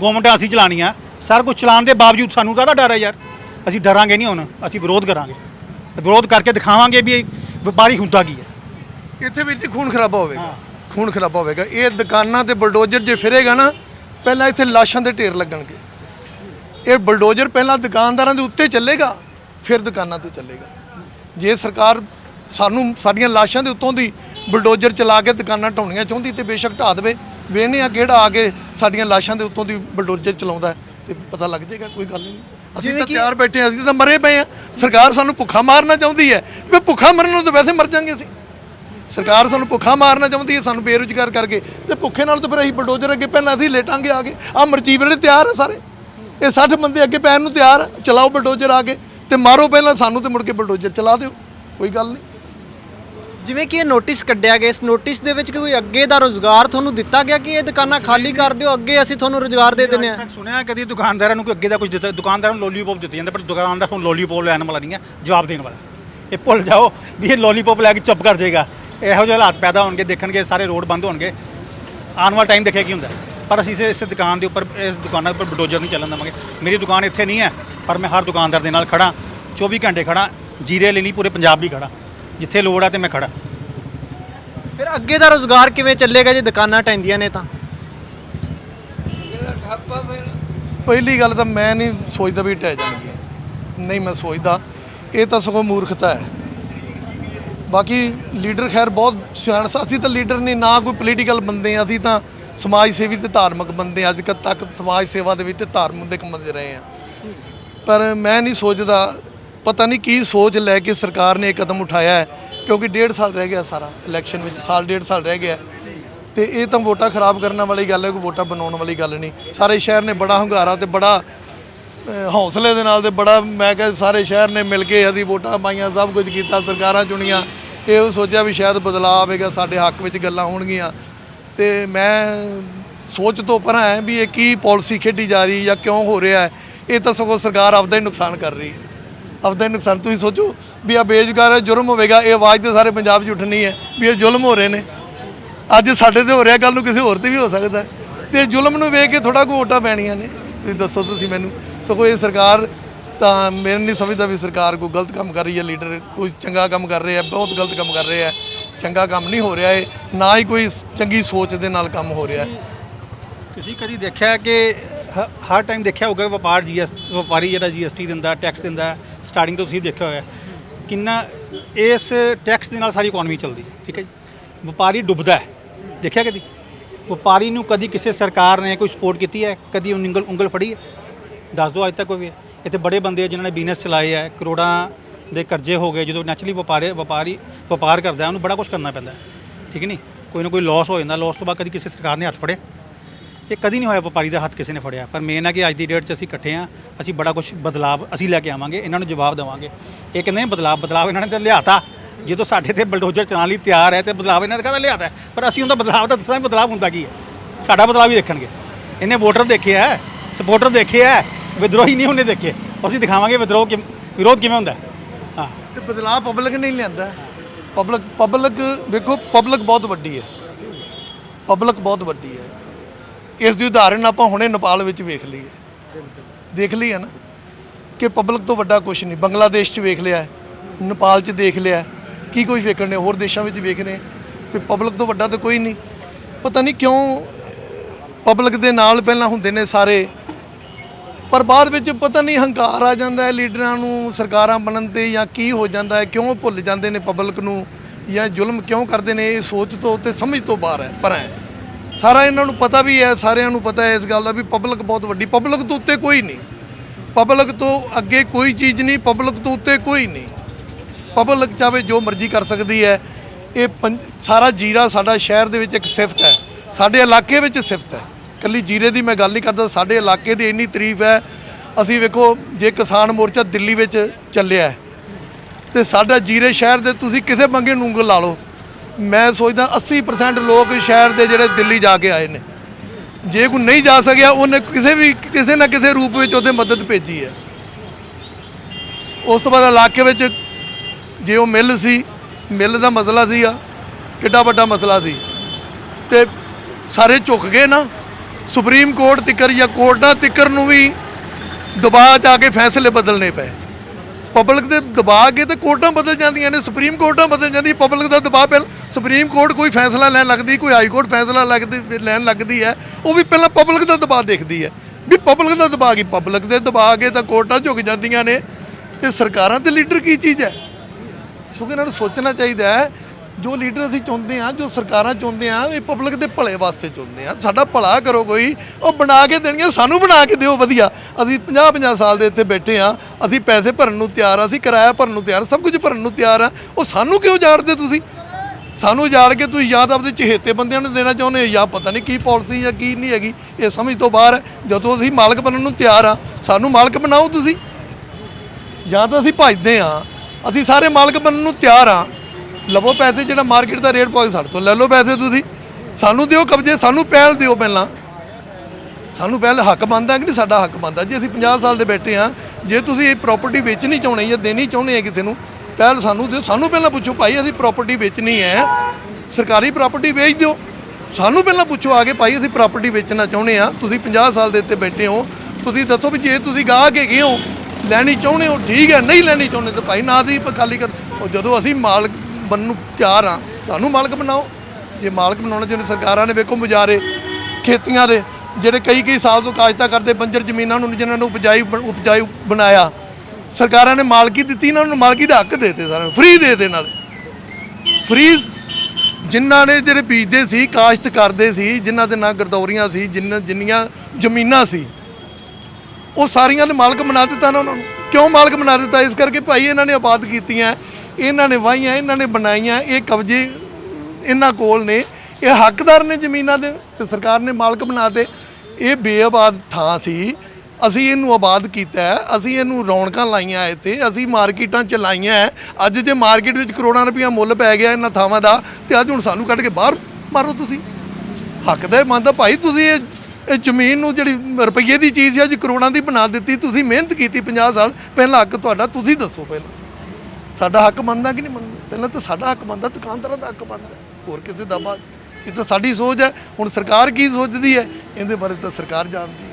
ਗਵਰਨਮੈਂਟ ਅਸੀਂ ਚਲਾਣੀਆਂ ਸਾਰਾ ਕੁਝ ਚਲਾਉਣ ਦੇ ਬਾਵਜੂਦ ਸਾਨੂੰ ਕਾਹਦਾ ਡਰ ਹੈ ਯਾਰ? ਅਸੀਂ ਡਰਾਂਗੇ ਨਹੀਂ ਹੁਣ ਅਸੀਂ ਵਿਰੋਧ ਕਰਾਂਗੇ। ਵਿਰੋਧ ਕਰਕੇ ਦਿਖਾਵਾਂਗੇ ਵੀ ਵਪਾਰੀ ਹੁੰਦਾ ਕੀ ਹੈ। ਇੱਥੇ ਵੀ ਖੂਨ ਖਰਾਬਾ ਹੋਵੇਗਾ। ਖੂਨ ਖਰਾਬਾ ਹੋਵੇਗਾ। ਇਹ ਦੁਕਾਨਾਂ ਤੇ ਬਲਡੋਜ਼ਰ ਜੇ ਫਿਰੇਗਾ ਨਾ ਪਹਿਲਾਂ ਇੱਥੇ ਲਾਸ਼ਾਂ ਦੇ ਢੇਰ ਲੱਗਣਗੇ। ਇਹ ਬਲਡੋਜ਼ਰ ਪਹਿਲਾਂ ਦੁਕਾਨਦਾਰਾਂ ਦੇ ਉੱਤੇ ਚੱਲੇਗਾ ਫਿਰ ਦੁਕਾਨਾਂ ਤੇ ਚੱਲੇਗਾ। ਜੇ ਸਰਕਾਰ ਸਾਨੂੰ ਸਾਡੀਆਂ ਲਾਸ਼ਾਂ ਦੇ ਉੱਤੋਂ ਦੀ ਬਲਡੋਜ਼ਰ ਚਲਾ ਕੇ ਦੁਕਾਨਾਂ ਢਾਉਣੀਆਂ ਚਾਹੁੰਦੀ ਤੇ ਬੇਸ਼ੱਕ ਢਾ ਦੇਵੇ ਵੇਖਨੇ ਆ ਕਿਹੜਾ ਆ ਕੇ ਸਾਡੀਆਂ ਲਾਸ਼ਾਂ ਦੇ ਉੱਤੋਂ ਦੀ ਬਲਡੋਜ਼ਰ ਚਲਾਉਂਦਾ ਤੇ ਪਤਾ ਲੱਗ ਜਾਏਗਾ ਕੋਈ ਗੱਲ ਨਹੀਂ। ਅਸੀਂ ਤਾਂ ਤਿਆਰ ਬੈਠੇ ਅਸੀਂ ਤਾਂ ਮਰੇ ਪਏ ਆ। ਸਰਕਾਰ ਸਾਨੂੰ ਭੁੱਖਾ ਮਾਰਨਾ ਚਾਹੁੰਦੀ ਹੈ। ਵੀ ਭੁੱਖਾ ਮਰਨ ਨੂੰ ਤਾਂ ਵੈਸੇ ਮਰ ਜਾਾਂਗੇ ਅਸੀਂ। ਸਰਕਾਰ ਸਾਨੂੰ ਭੁੱਖਾ ਮਾਰਨਾ ਚਾਹੁੰਦੀ ਹੈ ਸਾਨੂੰ ਬੇਰੁਜ਼ਗਾਰ ਕਰਕੇ। ਤੇ ਭੁੱਖੇ ਨਾਲ ਤਾਂ ਫਿਰ ਅਸੀਂ ਬਲਡੋਜ਼ਰ ਅੱਗੇ ਪਹਿਲਾਂ ਅਸੀਂ ਲੇਟਾਂਗੇ ਆ ਕੇ। ਆ ਮਰਜੀਵ ਵਾਲੇ ਤਿਆਰ ਆ ਸਾਰੇ। ਇਹ 60 ਬੰਦੇ ਅੱਗੇ ਪੈਣ ਨੂੰ ਤਿਆਰ ਆ। ਚਲਾਓ ਬਲਡੋਜ਼ਰ ਆ ਕੇ ਤੇ ਮਾਰੋ ਪਹਿਲਾਂ ਸਾਨੂੰ ਤੇ ਮੁੜ ਕੇ ਬਲਡੋਜ਼ਰ ਚਲਾ ਦਿਓ। ਕੋਈ ਗੱਲ ਨਹੀਂ। ਜਿਵੇਂ ਕਿ ਇਹ ਨੋਟਿਸ ਕੱਢਿਆ ਗਿਆ ਇਸ ਨੋਟਿਸ ਦੇ ਵਿੱਚ ਕੋਈ ਅੱਗੇ ਦਾ ਰੋਜ਼ਗਾਰ ਤੁਹਾਨੂੰ ਦਿੱਤਾ ਗਿਆ ਕਿ ਇਹ ਦੁਕਾਨਾਂ ਖਾਲੀ ਕਰ ਦਿਓ ਅੱਗੇ ਅਸੀਂ ਤੁਹਾਨੂੰ ਰੋਜ਼ਗਾਰ ਦੇ ਹਾਂ? ਤੱਕ ਸੁਣਿਆ ਕਦੀ ਦੁਕਾਨਦਾਰਾਂ ਨੂੰ ਕੋਈ ਅੱਗੇ ਦਾ ਕੁਝ ਦਿੱਤਾ ਦੁਕਾਨਦਾਰਾਂ ਨੂੰ ਲੋਲੀਪੌਪ ਦਿੱਤੇ ਜਾਂਦੇ ਪਰ ਦੁਕਾਨਦਾਰ ਹੁਣ ਲੋਲੀਪੌਪ ਲੈਣ ਵਾਲਾ ਨਹੀਂ ਹੈ ਜਵਾਬ ਦੇਣ ਵਾਲਾ ਇਹ ਭੁੱਲ ਜਾਓ ਵੀ ਇਹ ਲੋਲੀਪੌਪ ਲੈ ਕੇ ਚੁੱਪ ਕਰ ਜਾਏਗਾ। ਇਹੋ ਜਿਹੇ ਹਾਲਾਤ ਪੈਦਾ ਹੋਣਗੇ ਦੇਖਣਗੇ ਸਾਰੇ ਰੋਡ ਬੰਦ ਹੋਣਗੇ। ਆਉਣ ਵਾਲਾ ਟਾਈਮ ਦੇਖਿਆ ਕੀ ਹੁੰਦਾ। ਪਰ ਅਸੀਂ ਇਸ ਇਸ ਦੁਕਾਨ ਦੇ ਉੱਪਰ ਇਸ ਦੁਕਾਨਾਂ ਉੱਪਰ ਬਲਡੋਜ਼ਰ ਨਹੀਂ ਚੱਲਣ ਦੇਵਾਂਗੇ। ਮੇਰੀ ਦੁਕਾਨ ਇੱਥੇ ਨਹੀਂ ਹੈ ਪਰ ਮੈਂ ਹਰ ਦੁਕਾਨਦਾਰ ਦੇ ਨਾਲ ਖੜਾ 24 ਘੰਟੇ ਖੜਾ ਜੀਰੇ ਲਈ ਨਹੀਂ ਪੂਰੇ ਪੰਜਾਬ ਲਈ ਖੜਾ ਜਿੱਥੇ ਲੋੜ ਆ ਤੇ ਮੈਂ ਖੜਾ ਫਿਰ ਅੱਗੇ ਦਾ ਰੋਜ਼ਗਾਰ ਕਿਵੇਂ ਚੱਲੇਗਾ ਜੇ ਦੁਕਾਨਾਂ ਟੈਂਦੀਆਂ ਨੇ ਤਾਂ? ਪਹਿਲੀ ਗੱਲ ਤਾਂ ਮੈਂ ਨਹੀਂ ਸੋਚਦਾ ਵੀ ਟਹਿ ਜਾਣਗੇ ਨਹੀਂ ਮੈਂ ਸੋਚਦਾ। ਇਹ ਤਾਂ ਸਗੋਂ ਮੂਰਖਤਾ ਹੈ। ਬਾਕੀ ਲੀਡਰ ਖੈਰ ਬਹੁਤ ਸਿਆਣ ਅਸੀਂ ਤਾਂ ਲੀਡਰ ਨਹੀਂ ਨਾ ਕੋਈ ਪੋਲੀਟੀਕਲ ਬੰਦੇ ਆ ਅਸੀਂ ਤਾਂ ਸਮਾਜ ਸੇਵੀ ਤੇ ਧਾਰਮਿਕ ਬੰਦੇ ਹਾਂ। ਅੱਜ ਕੱਲ੍ਹ ਤੱਕ ਸਮਾਜ ਸੇਵਾ ਦੇ ਵਿੱਚ ਤੇ ਧਾਰਮਿਕ ਦੇ ਕੰਮ 'ਚ ਰਹੇ ਆ ਪਰ ਮੈਂ ਨਹੀਂ ਸੋਚਦਾ ਪਤਾ ਨਹੀਂ ਕੀ ਸੋਚ ਲੈ ਕੇ ਸਰਕਾਰ ਨੇ ਇਹ ਕਦਮ ਉਠਾਇਆ ਹੈ ਕਿਉਂਕਿ ਡੇਢ ਸਾਲ ਰਹਿ ਗਿਆ ਸਾਰਾ ਇਲੈਕਸ਼ਨ ਵਿੱਚ ਸਾਲ ਡੇਢ ਸਾਲ ਰਹਿ ਗਿਆ। ਤੇ ਇਹ ਤਾਂ ਵੋਟਾਂ ਖਰਾਬ ਕਰਨ ਵਾਲੀ ਗੱਲ ਹੈ ਕੋਈ ਵੋਟਾਂ ਬਣਾਉਣ ਵਾਲੀ ਗੱਲ ਨਹੀਂ। ਸਾਰੇ ਸ਼ਹਿਰ ਨੇ ਬੜਾ ਹੰਗਾਰਾ ਤੇ ਬੜਾ ਅਹ, ਹੌਸਲੇ ਦੇ ਨਾਲ ਤੇ ਬੜਾ ਮੈਂ ਕਿਹਾ ਸਾਰੇ ਸ਼ਹਿਰ ਨੇ ਮਿਲ ਕੇ ਅਸੀਂ ਵੋਟਾਂ ਪਾਈਆਂ ਸਭ ਕੁਝ ਕੀਤਾ ਸਰਕਾਰਾਂ ਚੁਣੀਆਂ। ਇਹ ਉਹ ਸੋਚਿਆ ਵੀ ਸ਼ਾਇਦ ਬਦਲਾਅ ਆਵੇਗਾ, ਸਾਡੇ ਹੱਕ ਵਿੱਚ ਗੱਲਾਂ ਹੋਣਗੀਆਂ। ਤੇ ਮੈਂ ਸੋਚ ਤੋਂ ਪਰਾਂ ਹੈ ਵੀ ਇਹ ਕੀ ਪਾਲਿਸੀ ਖੇਡੀ ਜਾ ਰਹੀ ਜਾਂ ਕਿਉਂ ਹੋ ਰਿਹਾ ਹੈ। ਇਹ ਤਾਂ ਸਗੋਂ ਸਰਕਾਰ ਆਪਦਾ ਹੀ ਨੁਕਸਾਨ ਕਰ ਰਹੀ ਹੈ। ਆਪਦਾ ਹੀ ਨੁਕਸਾਨ। ਤੁਸੀਂ ਸੋਚੋ ਵੀ ਆ ਬੇਜਗਾਰ ਜੁਰਮ ਹੋਵੇਗਾ, ਇਹ ਆਵਾਜ਼ ਤੇ ਸਾਰੇ ਪੰਜਾਬ 'ਚ ਉੱਠਣੀ ਹੈ ਵੀ ਇਹ ਜ਼ੁਲਮ ਹੋ ਰਹੇ ਨੇ। ਅੱਜ ਸਾਡੇ ਤੇ ਹੋ ਰਿਹਾ ਕੱਲ ਨੂੰ ਕਿਸੇ ਹੋਰ ਤੇ ਵੀ ਹੋ ਸਕਦਾ ਹੈ। ਤੇ ਜ਼ੁਲਮ ਨੂੰ ਵੇਖ ਕੇ ਥੋੜਾ ਕੋ ਵੋਟਾਂ ਪੈਣੀਆਂ ਨੇ। ਤੁਸੀਂ ਦੱਸੋ ਤੁਸੀਂ ਮੈਨੂੰ। ਸਗੋਂ ਇਹ ਸਰਕਾਰ ਤਾਂ ਮੈਂ ਨਹੀਂ ਸਮਝਦਾ ਵੀ ਸਰਕਾਰ ਕੋਈ ਗਲਤ ਕੰਮ ਕਰ ਰਹੀ ਹੈ, ਲੀਡਰ ਕੋਈ ਚੰਗਾ ਕੰਮ ਕਰ ਰਿਹਾ ਬਹੁਤ ਗਲਤ ਕੰਮ ਕਰ ਰਿਹਾ ਚੰਗਾ ਕੰਮ ਨਹੀਂ ਹੋ ਰਿਹਾ ਹੈ ਨਾ ਹੀ ਕੋਈ ਚੰਗੀ ਸੋਚ ਦੇ ਨਾਲ ਕੰਮ ਹੋ ਰਿਹਾ ਤੁਸੀਂ ਕਦੀ ਦੇਖਿਆ ਕਿ ਹ- ਹਰ ਟਾਈਮ ਦੇਖਿਆ ਹੋਊਗਾ ਕਿ ਵਪਾਰ ਜੀਐਸ ਵਪਾਰੀ ਜਿਹੜਾ ਜੀਐਸਟੀ ਦਿੰਦਾ ਟੈਕਸ ਦਿੰਦਾ ਸਟਾਰਟਿੰਗ ਤੋਂ ਤੁਸੀਂ ਦੇਖਿਆ ਹੋਇਆ। ਕਿੰਨਾ ਇਸ ਟੈਕਸ ਦੇ ਨਾਲ ਸਾਰੀ ਇਕਨੋਮੀ ਚੱਲਦੀ ਹੈ ਠੀਕ ਹੈ ਜੀ? ਵਪਾਰੀ ਡੁੱਬਦਾ ਹੈ। ਦੇਖਿਆ ਕਦੀ? ਵਪਾਰੀ ਨੂੰ ਕਦੀ ਕਿਸੇ ਸਰਕਾਰ ਨੇ ਕੋਈ ਸਪੋਰਟ ਕੀਤੀ ਹੈ? ਕਦੀ ਉਹ ਉਂਗਲ ਉਂਗਲ ਫੜੀ ਹੈ? ਦੱਸ ਦਿਓ ਅੱਜ ਤੱਕ ਕੋਈ ਵੀ ਇੱਥੇ ਬੜੇ ਬੰਦੇ ਆ ਜਿਨ੍ਹਾਂ ਨੇ ਬਿਜ਼ਨਸ ਚਲਾਏ ਹੈ ਕਰੋੜਾਂ ਦੇ ਕਰਜ਼ੇ ਹੋ ਗਏ, ਜਦੋਂ ਨੈਚੁਰਲੀ ਵਪਾਰੇ, ਵਪਾਰੀ, ਵਪਾਰ ਕਰਦਾ ਉਹਨੂੰ ਬੜਾ ਕੁਝ ਕਰਨਾ ਪੈਂਦਾ ਠੀਕ ਨਹੀਂ? ਕੋਈ ਨਾ ਕੋਈ ਲਾਸ ਹੋ ਜਾਂਦਾ ਲਾਸ ਤੋਂ ਬਾਅਦ ਕਦੀ ਕਿਸੇ ਸਰਕਾਰ ਨੇ ਹੱਥ ਫੜੇ ਇਹ ਕਦੀ ਨਹੀਂ ਹੋਇਆ ਵਪਾਰੀ ਦਾ ਹੱਥ ਕਿਸੇ ਨੇ ਫੜਿਆ, ਪਰ ਮੇਨ ਹੈ ਕਿ ਅੱਜ ਦੀ ਡੇਟ 'ਚ ਅਸੀਂ ਇਕੱਠੇ ਆ ਅਸੀਂ ਬੜਾ ਕੁਝ ਬਦਲਾਵ ਅਸੀਂ ਲੈ ਕੇ ਆਵਾਂਗੇ, ਇਹਨਾਂ ਨੂੰ ਜਵਾਬ ਦੇਵਾਂਗੇ। ਇਹ ਕਹਿੰਦੇ ਨੇ ਬਦਲਾਵ ਬਦਲਾਵ ਇਹਨਾਂ ਨੇ ਤਾਂ ਲਿਆਤਾ। ਜਦੋਂ ਸਾਡੇ ਤੇ ਬਲਡੋਜ਼ਰ ਚਲਾਉਣ ਲਈ ਤਿਆਰ ਹੈ ਤੇ ਬਦਲਾਵ ਇਹਨਾਂ ਨੇ ਕਹਿੰਦਾ ਲਿਆਤਾ ਪਰ ਅਸੀਂ ਉਹਦਾ ਬਦਲਾਵ ਤਾਂ ਦੱਸਾਂਗੇ ਬਦਲਾਵ ਹੁੰਦਾ ਕੀ ਹੈ? ਸਾਡਾ ਬਦਲਾਵ ਹੀ ਦੇਖਣਗੇ। ਇਹਨੇ ਵੋਟਰ ਦੇਖਿਆ ਹੈ ਸਪੋਰਟਰ ਦੇਖਿਆ ਹੈ ਵਿਦਰੋਹੀ ਨਹੀਂ ਉਹਨੇ ਦੇਖੇ। ਅਸੀਂ ਦਿਖਾਵਾਂਗੇ ਵਿਦਰੋਹ ਕਿ ਵਿਰੋਧ ਕਿਵੇਂ ਹੁੰਦਾ। ਹੈ। ਹਾਂ ਤੇ ਬਦਲਾਅ ਪਬਲਿਕ ਨਹੀਂ ਲਿਆਂਦਾ। ਪਬਲਿਕ ਪਬਲਿਕ ਵੇਖੋ ਪਬਲਿਕ ਬਹੁਤ ਵੱਡੀ ਹੈ। ਪਬਲਿਕ ਬਹੁਤ ਵੱਡੀ ਹੈ। ਇਸ ਦੀ ਉਦਾਹਰਨ ਆਪਾਂ ਹੁਣੇ ਨੇਪਾਲ ਵਿੱਚ ਵੇਖ ਲਈ ਹੈ ਦੇਖ ਲਈ ਹੈ ਨਾ ਕਿ ਪਬਲਿਕ ਤੋਂ ਵੱਡਾ ਕੁਝ ਨਹੀਂ। ਬੰਗਲਾਦੇਸ਼ 'ਚ ਵੇਖ ਲਿਆ ਹੈ, ਨੇਪਾਲ 'ਚ ਦੇਖ ਲਿਆ ਹੈ, ਕੀ ਕੁਝ ਵੇਖਣ ਨੇ? ਹੋਰ ਦੇਸ਼ਾਂ ਵਿੱਚ ਵੇਖ ਰਹੇ ਕਿ ਪਬਲਿਕ ਤੋਂ ਵੱਡਾ ਤਾਂ ਕੋਈ ਨਹੀਂ। ਪਤਾ ਨਹੀਂ ਕਿਉਂ ਪਬਲਿਕ ਦੇ ਨਾਲ ਪਹਿਲਾਂ ਹੁੰਦੇ ਨੇ ਸਾਰੇ ਪਰ ਬਾਅਦ ਵਿੱਚ ਪਤਾ ਨਹੀਂ ਹੰਕਾਰ ਆ ਜਾਂਦਾ ਹੈ ਲੀਡਰਾਂ ਨੂੰ, ਸਰਕਾਰਾਂ ਬਣਨ ਤੇ ਜਾਂ ਕੀ ਹੋ ਜਾਂਦਾ ਹੈ, ਕਿਉਂ ਭੁੱਲ ਜਾਂਦੇ ਨੇ ਪਬਲਿਕ ਨੂੰ ਜਾਂ ਜ਼ੁਲਮ ਕਿਉਂ ਕਰਦੇ ਨੇ, ਇਹ ਸੋਚ ਤੋਂ ਤੇ ਸਮਝ ਤੋਂ ਬਾਹਰ ਹੈ, ਪਰ ਹੈ। ਸਾਰਾ ਇਹਨਾਂ ਨੂੰ ਪਤਾ ਵੀ ਹੈ, ਸਾਰਿਆਂ ਨੂੰ ਪਤਾ ਹੈ ਇਸ ਗੱਲ ਦਾ ਵੀ ਪਬਲਿਕ ਬਹੁਤ ਵੱਡੀ, ਪਬਲਿਕ ਤੋਂ ਉੱਤੇ ਕੋਈ ਨਹੀਂ। ਪਬਲਿਕ ਤੋਂ ਅੱਗੇ ਕੋਈ ਚੀਜ਼ ਨਹੀਂ, ਪਬਲਿਕ ਤੋਂ ਉੱਤੇ ਕੋਈ ਨਹੀਂ। ਪਬਲਿਕ ਚਾਹੇ ਜੋ ਮਰਜ਼ੀ ਕਰ ਸਕਦੀ ਹੈ, ਇਹ ਪੰਜ- ਸਾਰਾ ਜੀਰਾ ਸਾਡਾ ਸ਼ਹਿਰ ਦੇ ਵਿੱਚ ਇੱਕ ਸਿਫਤ ਹੈ, ਸਾਡੇ ਇਲਾਕੇ ਵਿੱਚ ਸਿਫਤ ਹੈ। ਕੱਲੀ ਜੀਰੇ ਦੀ ਮੈਂ ਗੱਲ ਨਹੀਂ ਕਰਦਾ ਸਾਡੇ ਇਲਾਕੇ ਦੀ ਇੰਨੀ ਤਾਰੀਫ ਹੈ। ਅਸੀਂ ਵੇਖੋ ਜੇ ਕਿਸਾਨ ਮੋਰਚਾ ਦਿੱਲੀ ਵਿੱਚ ਚੱਲਿਆ ਹੈ, ਤੇ ਸਾਡਾ ਜੀਰੇ ਸ਼ਹਿਰ ਦੇ ਤੁਸੀਂ ਕਿਸੇ ਬੰਗੇ ਨੂੰ ਉਂਗਲ ਲਾ ਲਓ। ਮੈਂ ਸੋਚਦਾ 80% ਲੋਕ ਸ਼ਹਿਰ ਦੇ ਜਿਹੜੇ ਦਿੱਲੀ ਜਾ ਕੇ ਆਏ ਨੇ। ਜੇ ਕੋਈ ਨਹੀਂ ਜਾ ਸਕਿਆ ਉਹਨੇ ਕਿਸੇ ਵੀ ਕਿਸੇ ਨਾ ਕਿਸੇ ਰੂਪ ਵਿੱਚ ਉਹਦੇ ਮਦਦ ਭੇਜੀ ਹੈ। ਉਸ ਤੋਂ ਬਾਅਦ ਇਲਾਕੇ ਵਿੱਚ ਜੇ ਉਹ ਮਿਲ ਸੀ ਮਿਲ ਦਾ ਮਸਲਾ ਸੀਗਾ ਕਿੱਡਾ ਵੱਡਾ ਮਸਲਾ ਸੀ। ਤੇ ਸਾਰੇ ਝੁਕ ਗਏ ਨਾ। ਸੁਪਰੀਮ ਕੋਰਟ ਤਿੱਕਰ ਜਾਂ ਕੋਰਟਾਂ ਤਿੱਕਰ ਨੂੰ ਵੀ ਦਬਾਅ 'ਚ ਆ ਕੇ ਫੈਸਲੇ ਬਦਲਨੇ ਪਏ। ਪਬਲਿਕ ਦੇ ਦਬਾਅ ਕੇ ਤੇ ਕੋਰਟਾਂ ਬਦਲ ਜਾਂਦੀਆਂ ਨੇ, ਸੁਪਰੀਮ ਕੋਰਟਾਂ ਬਦਲ ਜਾਂਦੀ ਪਬਲਿਕ ਦਾ ਦਬਾਅ ਪਹਿਲ ਸੁਪਰੀਮ ਕੋਰਟ ਕੋਈ ਫੈਸਲਾ ਲੈਣ ਲੱਗਦੀ, ਕੋਈ ਹਾਈ ਕੋਰਟ ਫੈਸਲਾ ਲੱਗਦੀ, ਲੈਣ ਲੱਗਦੀ ਹੈ, ਉਹ ਵੀ ਪਹਿਲਾਂ ਪਬਲਿਕ ਦਾ ਦਬਾਅ ਦੇਖਦੀ ਹੈ। ਵੀ ਪਬਲਿਕ ਦਾ ਦਬਾਅ ਕੀ? ਪਬਲਿਕ ਦੇ ਦਬਾਅ ਕੇ ਤਾਂ ਕੋਰਟਾਂ ਝੁਕ ਜਾਂਦੀਆਂ ਨੇ ਤੇ ਸਰਕਾਰਾਂ ਤੇ ਲੀਡਰ ਕੀ ਚੀਜ਼ ਹੈ? ਸੋ ਇਹਨਾਂ ਨੂੰ ਸੋਚਣਾ ਚਾਹੀਦਾ ਹੈ ਜੋ ਲੀਡਰ ਅਸੀਂ ਚੁਣਦੇ ਆ ਜੋ ਸਰਕਾਰਾਂ ਚੁਣਦੇ ਆ ਇਹ ਪਬਲਿਕ ਦੇ ਭਲੇ ਵਾਸਤੇ ਚੁਣਦੇ ਆ ਸਾਡਾ ਭਲਾ ਕਰੋ ਕੋਈ, ਉਹ ਬਣਾ ਕੇ ਦੇਣੀਆਂ ਸਾਨੂੰ ਬਣਾ ਕੇ ਦਿਓ, ਵਧੀਆ। ਅਸੀਂ 50 50 ਸਾਲ ਦੇ ਇੱਥੇ ਬੈਠੇ ਆ ਅਸੀਂ ਪੈਸੇ ਭਰਨ ਨੂੰ ਤਿਆਰ ਆ ਅਸੀਂ ਕਿਰਾਇਆ ਭਰਨ ਨੂੰ ਤਿਆਰ ਸਭ ਕੁਝ ਭਰਨ ਨੂੰ ਤਿਆਰ ਆ ਉਹ ਸਾਨੂੰ ਕਿਉਂ ਜਾੜਦੇ ਤੁਸੀਂ? ਸਾਨੂੰ ਜਾੜ ਕੇ ਤੁਸੀਂ ਜਾਂ ਤਾਂ ਆਪਦੇ ਚਹੇਤੇ ਬੰਦਿਆਂ ਨੂੰ ਦੇਣਾ ਚਾਹੁੰਦੇ ਜਾਂ ਪਤਾ ਨਹੀਂ ਕੀ ਪਾਲਿਸੀ ਜਾਂ ਕੀ ਨਹੀਂ ਹੈਗੀ। ਇਹ ਸਮਝ ਤੋਂ ਬਾਹਰ ਹੈ। ਜਦੋਂ ਅਸੀਂ ਮਾਲਕ ਬਣਨ ਨੂੰ ਤਿਆਰ ਆ ਸਾਨੂੰ ਮਾਲਕ ਬਣਾਓ ਤੁਸੀਂ। ਜਾਂ ਤਾਂ ਅਸੀਂ ਭੱਜਦੇ ਆ ਅਸੀਂ ਸਾਰੇ ਮਾਲਕ ਬਣਨ ਨੂੰ ਤਿਆਰ ਆ ਲਵੋ ਪੈਸੇ ਜਿਹੜਾ ਮਾਰਕੀਟ ਦਾ ਰੇਟ ਪਾਓ ਸਾਡੇ ਤੋਂ ਲੈ ਲਓ ਪੈਸੇ ਤੁਸੀਂ। ਸਾਨੂੰ ਦਿਓ ਕਬਜ਼ੇ, ਸਾਨੂੰ ਪਹਿਲ ਦਿਓ ਪਹਿਲਾਂ। ਸਾਨੂੰ ਪਹਿਲ ਹੱਕ ਬਣਦਾ ਕਿ ਨਹੀਂ? ਸਾਡਾ ਹੱਕ ਬਣਦਾ। ਜੇ ਅਸੀਂ 50 ਸਾਲ ਦੇ ਬੈਠੇ ਆ ਜੇ ਤੁਸੀਂ ਇਹ ਪ੍ਰਾਪਰਟੀ ਵੇਚਣੀ ਚਾਹੁੰਦੇ ਜਾਂ ਦੇਣੀ ਚਾਹੁੰਦੇ ਆ ਕਿਸੇ ਨੂੰ, ਪਹਿਲ ਸਾਨੂੰ ਦਿਓ। ਸਾਨੂੰ ਪਹਿਲਾਂ ਪੁੱਛੋ, ਭਾਈ, ਅਸੀਂ ਪ੍ਰਾਪਰਟੀ ਵੇਚਣੀ ਹੈ। ਸਰਕਾਰੀ ਪ੍ਰਾਪਰਟੀ ਵੇਚ ਦਿਓ। ਸਾਨੂੰ ਪਹਿਲਾਂ ਪੁੱਛੋ ਆ ਕੇ, ਭਾਈ, ਅਸੀਂ ਪ੍ਰਾਪਰਟੀ ਵੇਚਣਾ ਚਾਹੁੰਦੇ ਆ ਤੁਸੀਂ 50 ਸਾਲ ਦੇ ਉੱਤੇ ਬੈਠੇ ਹੋ। ਤੁਸੀਂ ਦੱਸੋ ਵੀ ਜੇ ਤੁਸੀਂ ਗਾਹ ਕੇ ਗਏ ਹੋ, ਲੈਣੀ ਚਾਹੁੰਦੇ ਹੋ, ਠੀਕ ਹੈ, ਨਹੀਂ ਲੈਣੀ ਚਾਹੁੰਦੇ ਤਾਂ ਭਾਈ ਨਾ ਅਸੀਂ ਖਾਲੀ ਕਰ ਜਦੋਂ ਅਸੀਂ ਮਾਲਕ ਬਣਨ ਨੂੰ ਤਿਆਰ ਆ। ਸਾਨੂੰ ਮਾਲਕ ਬਣਾਓ। ਜੇ ਮਾਲਕ ਬਣਾਉਣਾ ਚਾਹੁੰਦੇ ਸਰਕਾਰਾਂ ਨੇ, ਵੇਖੋ ਮੁਜਾਰੇ ਖੇਤੀਆਂ ਦੇ, ਜਿਹੜੇ ਕਈ ਕਈ ਸਾਲ ਤੋਂ ਕਾਸ਼ਤਾ ਕਰਦੇ, ਬੰਜਰ ਜ਼ਮੀਨਾਂ ਨੂੰ ਜਿਨ੍ਹਾਂ ਨੂੰ ਉਪਜਾਈ ਬਣ- ਉਪਜਾਊ ਬਣਾਇਆ। ਸਰਕਾਰਾਂ ਨੇ ਮਾਲਕੀ ਦਿੱਤੀ, ਇਹਨਾਂ ਨੂੰ ਮਾਲਕੀ ਦਾ ਹੱਕ ਦੇਤੇ ਸਾਰਿਆਂ ਨੂੰ ਫ੍ਰੀ ਦੇ ਦੇ ਨਾਲ ਫ੍ਰੀ ਜਿਨ੍ਹਾਂ ਨੇ ਜਿਹੜੇ ਬੀਜਦੇ ਸੀ, ਕਾਸ਼ਤ ਕਰਦੇ ਸੀ, ਜਿਨ੍ਹਾਂ ਦੇ ਨਾਂ ਗਰਦੌਰੀਆਂ ਸੀ, ਜਿੰਨ, ਜਿੰਨੀਆਂ ਜ਼ਮੀਨਾਂ ਸੀ, ਉਹ ਸਾਰੀਆਂ ਦੇ ਮਾਲਕ ਬਣਾ ਦਿੱਤਾ ਨਾ ਉਹਨਾਂ ਨੂੰ। ਕਿਉਂ ਮਾਲਕ ਬਣਾ ਦਿੱਤਾ? ਇਸ ਕਰਕੇ ਭਾਈ ਇਹਨਾਂ ਨੇ ਆਬਾਦ ਕੀਤੀਆਂ। ਇਹਨਾਂ ਨੇ ਵਾਹੀਆਂ ਇਹਨਾਂ ਨੇ ਬਣਾਈਆਂ ਇਹ ਕਬਜ਼ੇ ਇਹਨਾਂ ਕੋਲ ਨੇ। ਇਹ ਹੱਕਦਾਰ ਨੇ ਜ਼ਮੀਨਾਂ ਦੇ ਤੇ ਸਰਕਾਰ ਨੇ ਮਾਲਕ ਬਣਾਤੇ ਇਹ ਬੇਆਬਾਦ ਥਾਂ ਸੀ। ਅਸੀਂ ਇਹਨੂੰ ਆਬਾਦ ਕੀਤਾ ਹੈ, ਅਸੀਂ ਇਹਨੂੰ ਰੌਣਕਾਂ ਲਾਈਆਂ ਇੱਥੇ। ਅਸੀਂ ਮਾਰਕੀਟਾਂ ਚ ਲਾਈਆਂ ਅੱਜ ਜੇ ਮਾਰਕੀਟ ਵਿੱਚ ਕਰੋੜਾਂ ਰੁਪਈਆ ਮੁੱਲ ਪੈ ਗਿਆ ਇਹਨਾਂ ਥਾਵਾਂ ਦਾ ਤੇ ਅੱਜ ਹੁਣ ਸਾਨੂੰ ਕੱਢ ਕੇ ਬਾਹਰ ਮਾਰੋ ਤੁਸੀਂ। ਹੱਕ ਦਾ ਮੰਨਦਾ ਭਾਈ ਤੁਸੀਂ ਇਹ ਇਹ ਜ਼ਮੀਨ ਨੂੰ ਜਿਹੜੀ ਰੁਪਈਏ ਦੀ ਚੀਜ਼ ਹੈ ਅੱਜ ਕਰੋੜਾਂ ਦੀ ਬਣਾ ਦਿੱਤੀ। ਤੁਸੀਂ ਮਿਹਨਤ ਕੀਤੀ 50 ਸਾਲ। ਪਹਿਲਾਂ ਹੱਕ ਤੁਹਾਡਾ ਤੁਸੀਂ ਦੱਸੋ ਪਹਿਲਾਂ। ਸਾਡਾ ਹੱਕ ਮੰਨਦਾ ਕਿ ਨਹੀਂ ਮੰਨਦਾ? ਪਹਿਲਾਂ ਤਾਂ ਸਾਡਾ ਹੱਕ ਮੰਨਦਾ, ਦੁਕਾਨਦਾਰਾਂ ਦਾ ਹੱਕ ਮੰਨਦਾ। ਹੋਰ ਕਿਸੇ ਦਾ ਬਾਤ ਇਹ ਤਾਂ ਸਾਡੀ ਸੋਚ ਹੈ। ਹੁਣ ਸਰਕਾਰ ਕੀ ਸੋਚਦੀ ਹੈ? ਇਹਦੇ ਬਾਰੇ ਤਾਂ ਸਰਕਾਰ ਜਾਣਦੀ ਹੈ।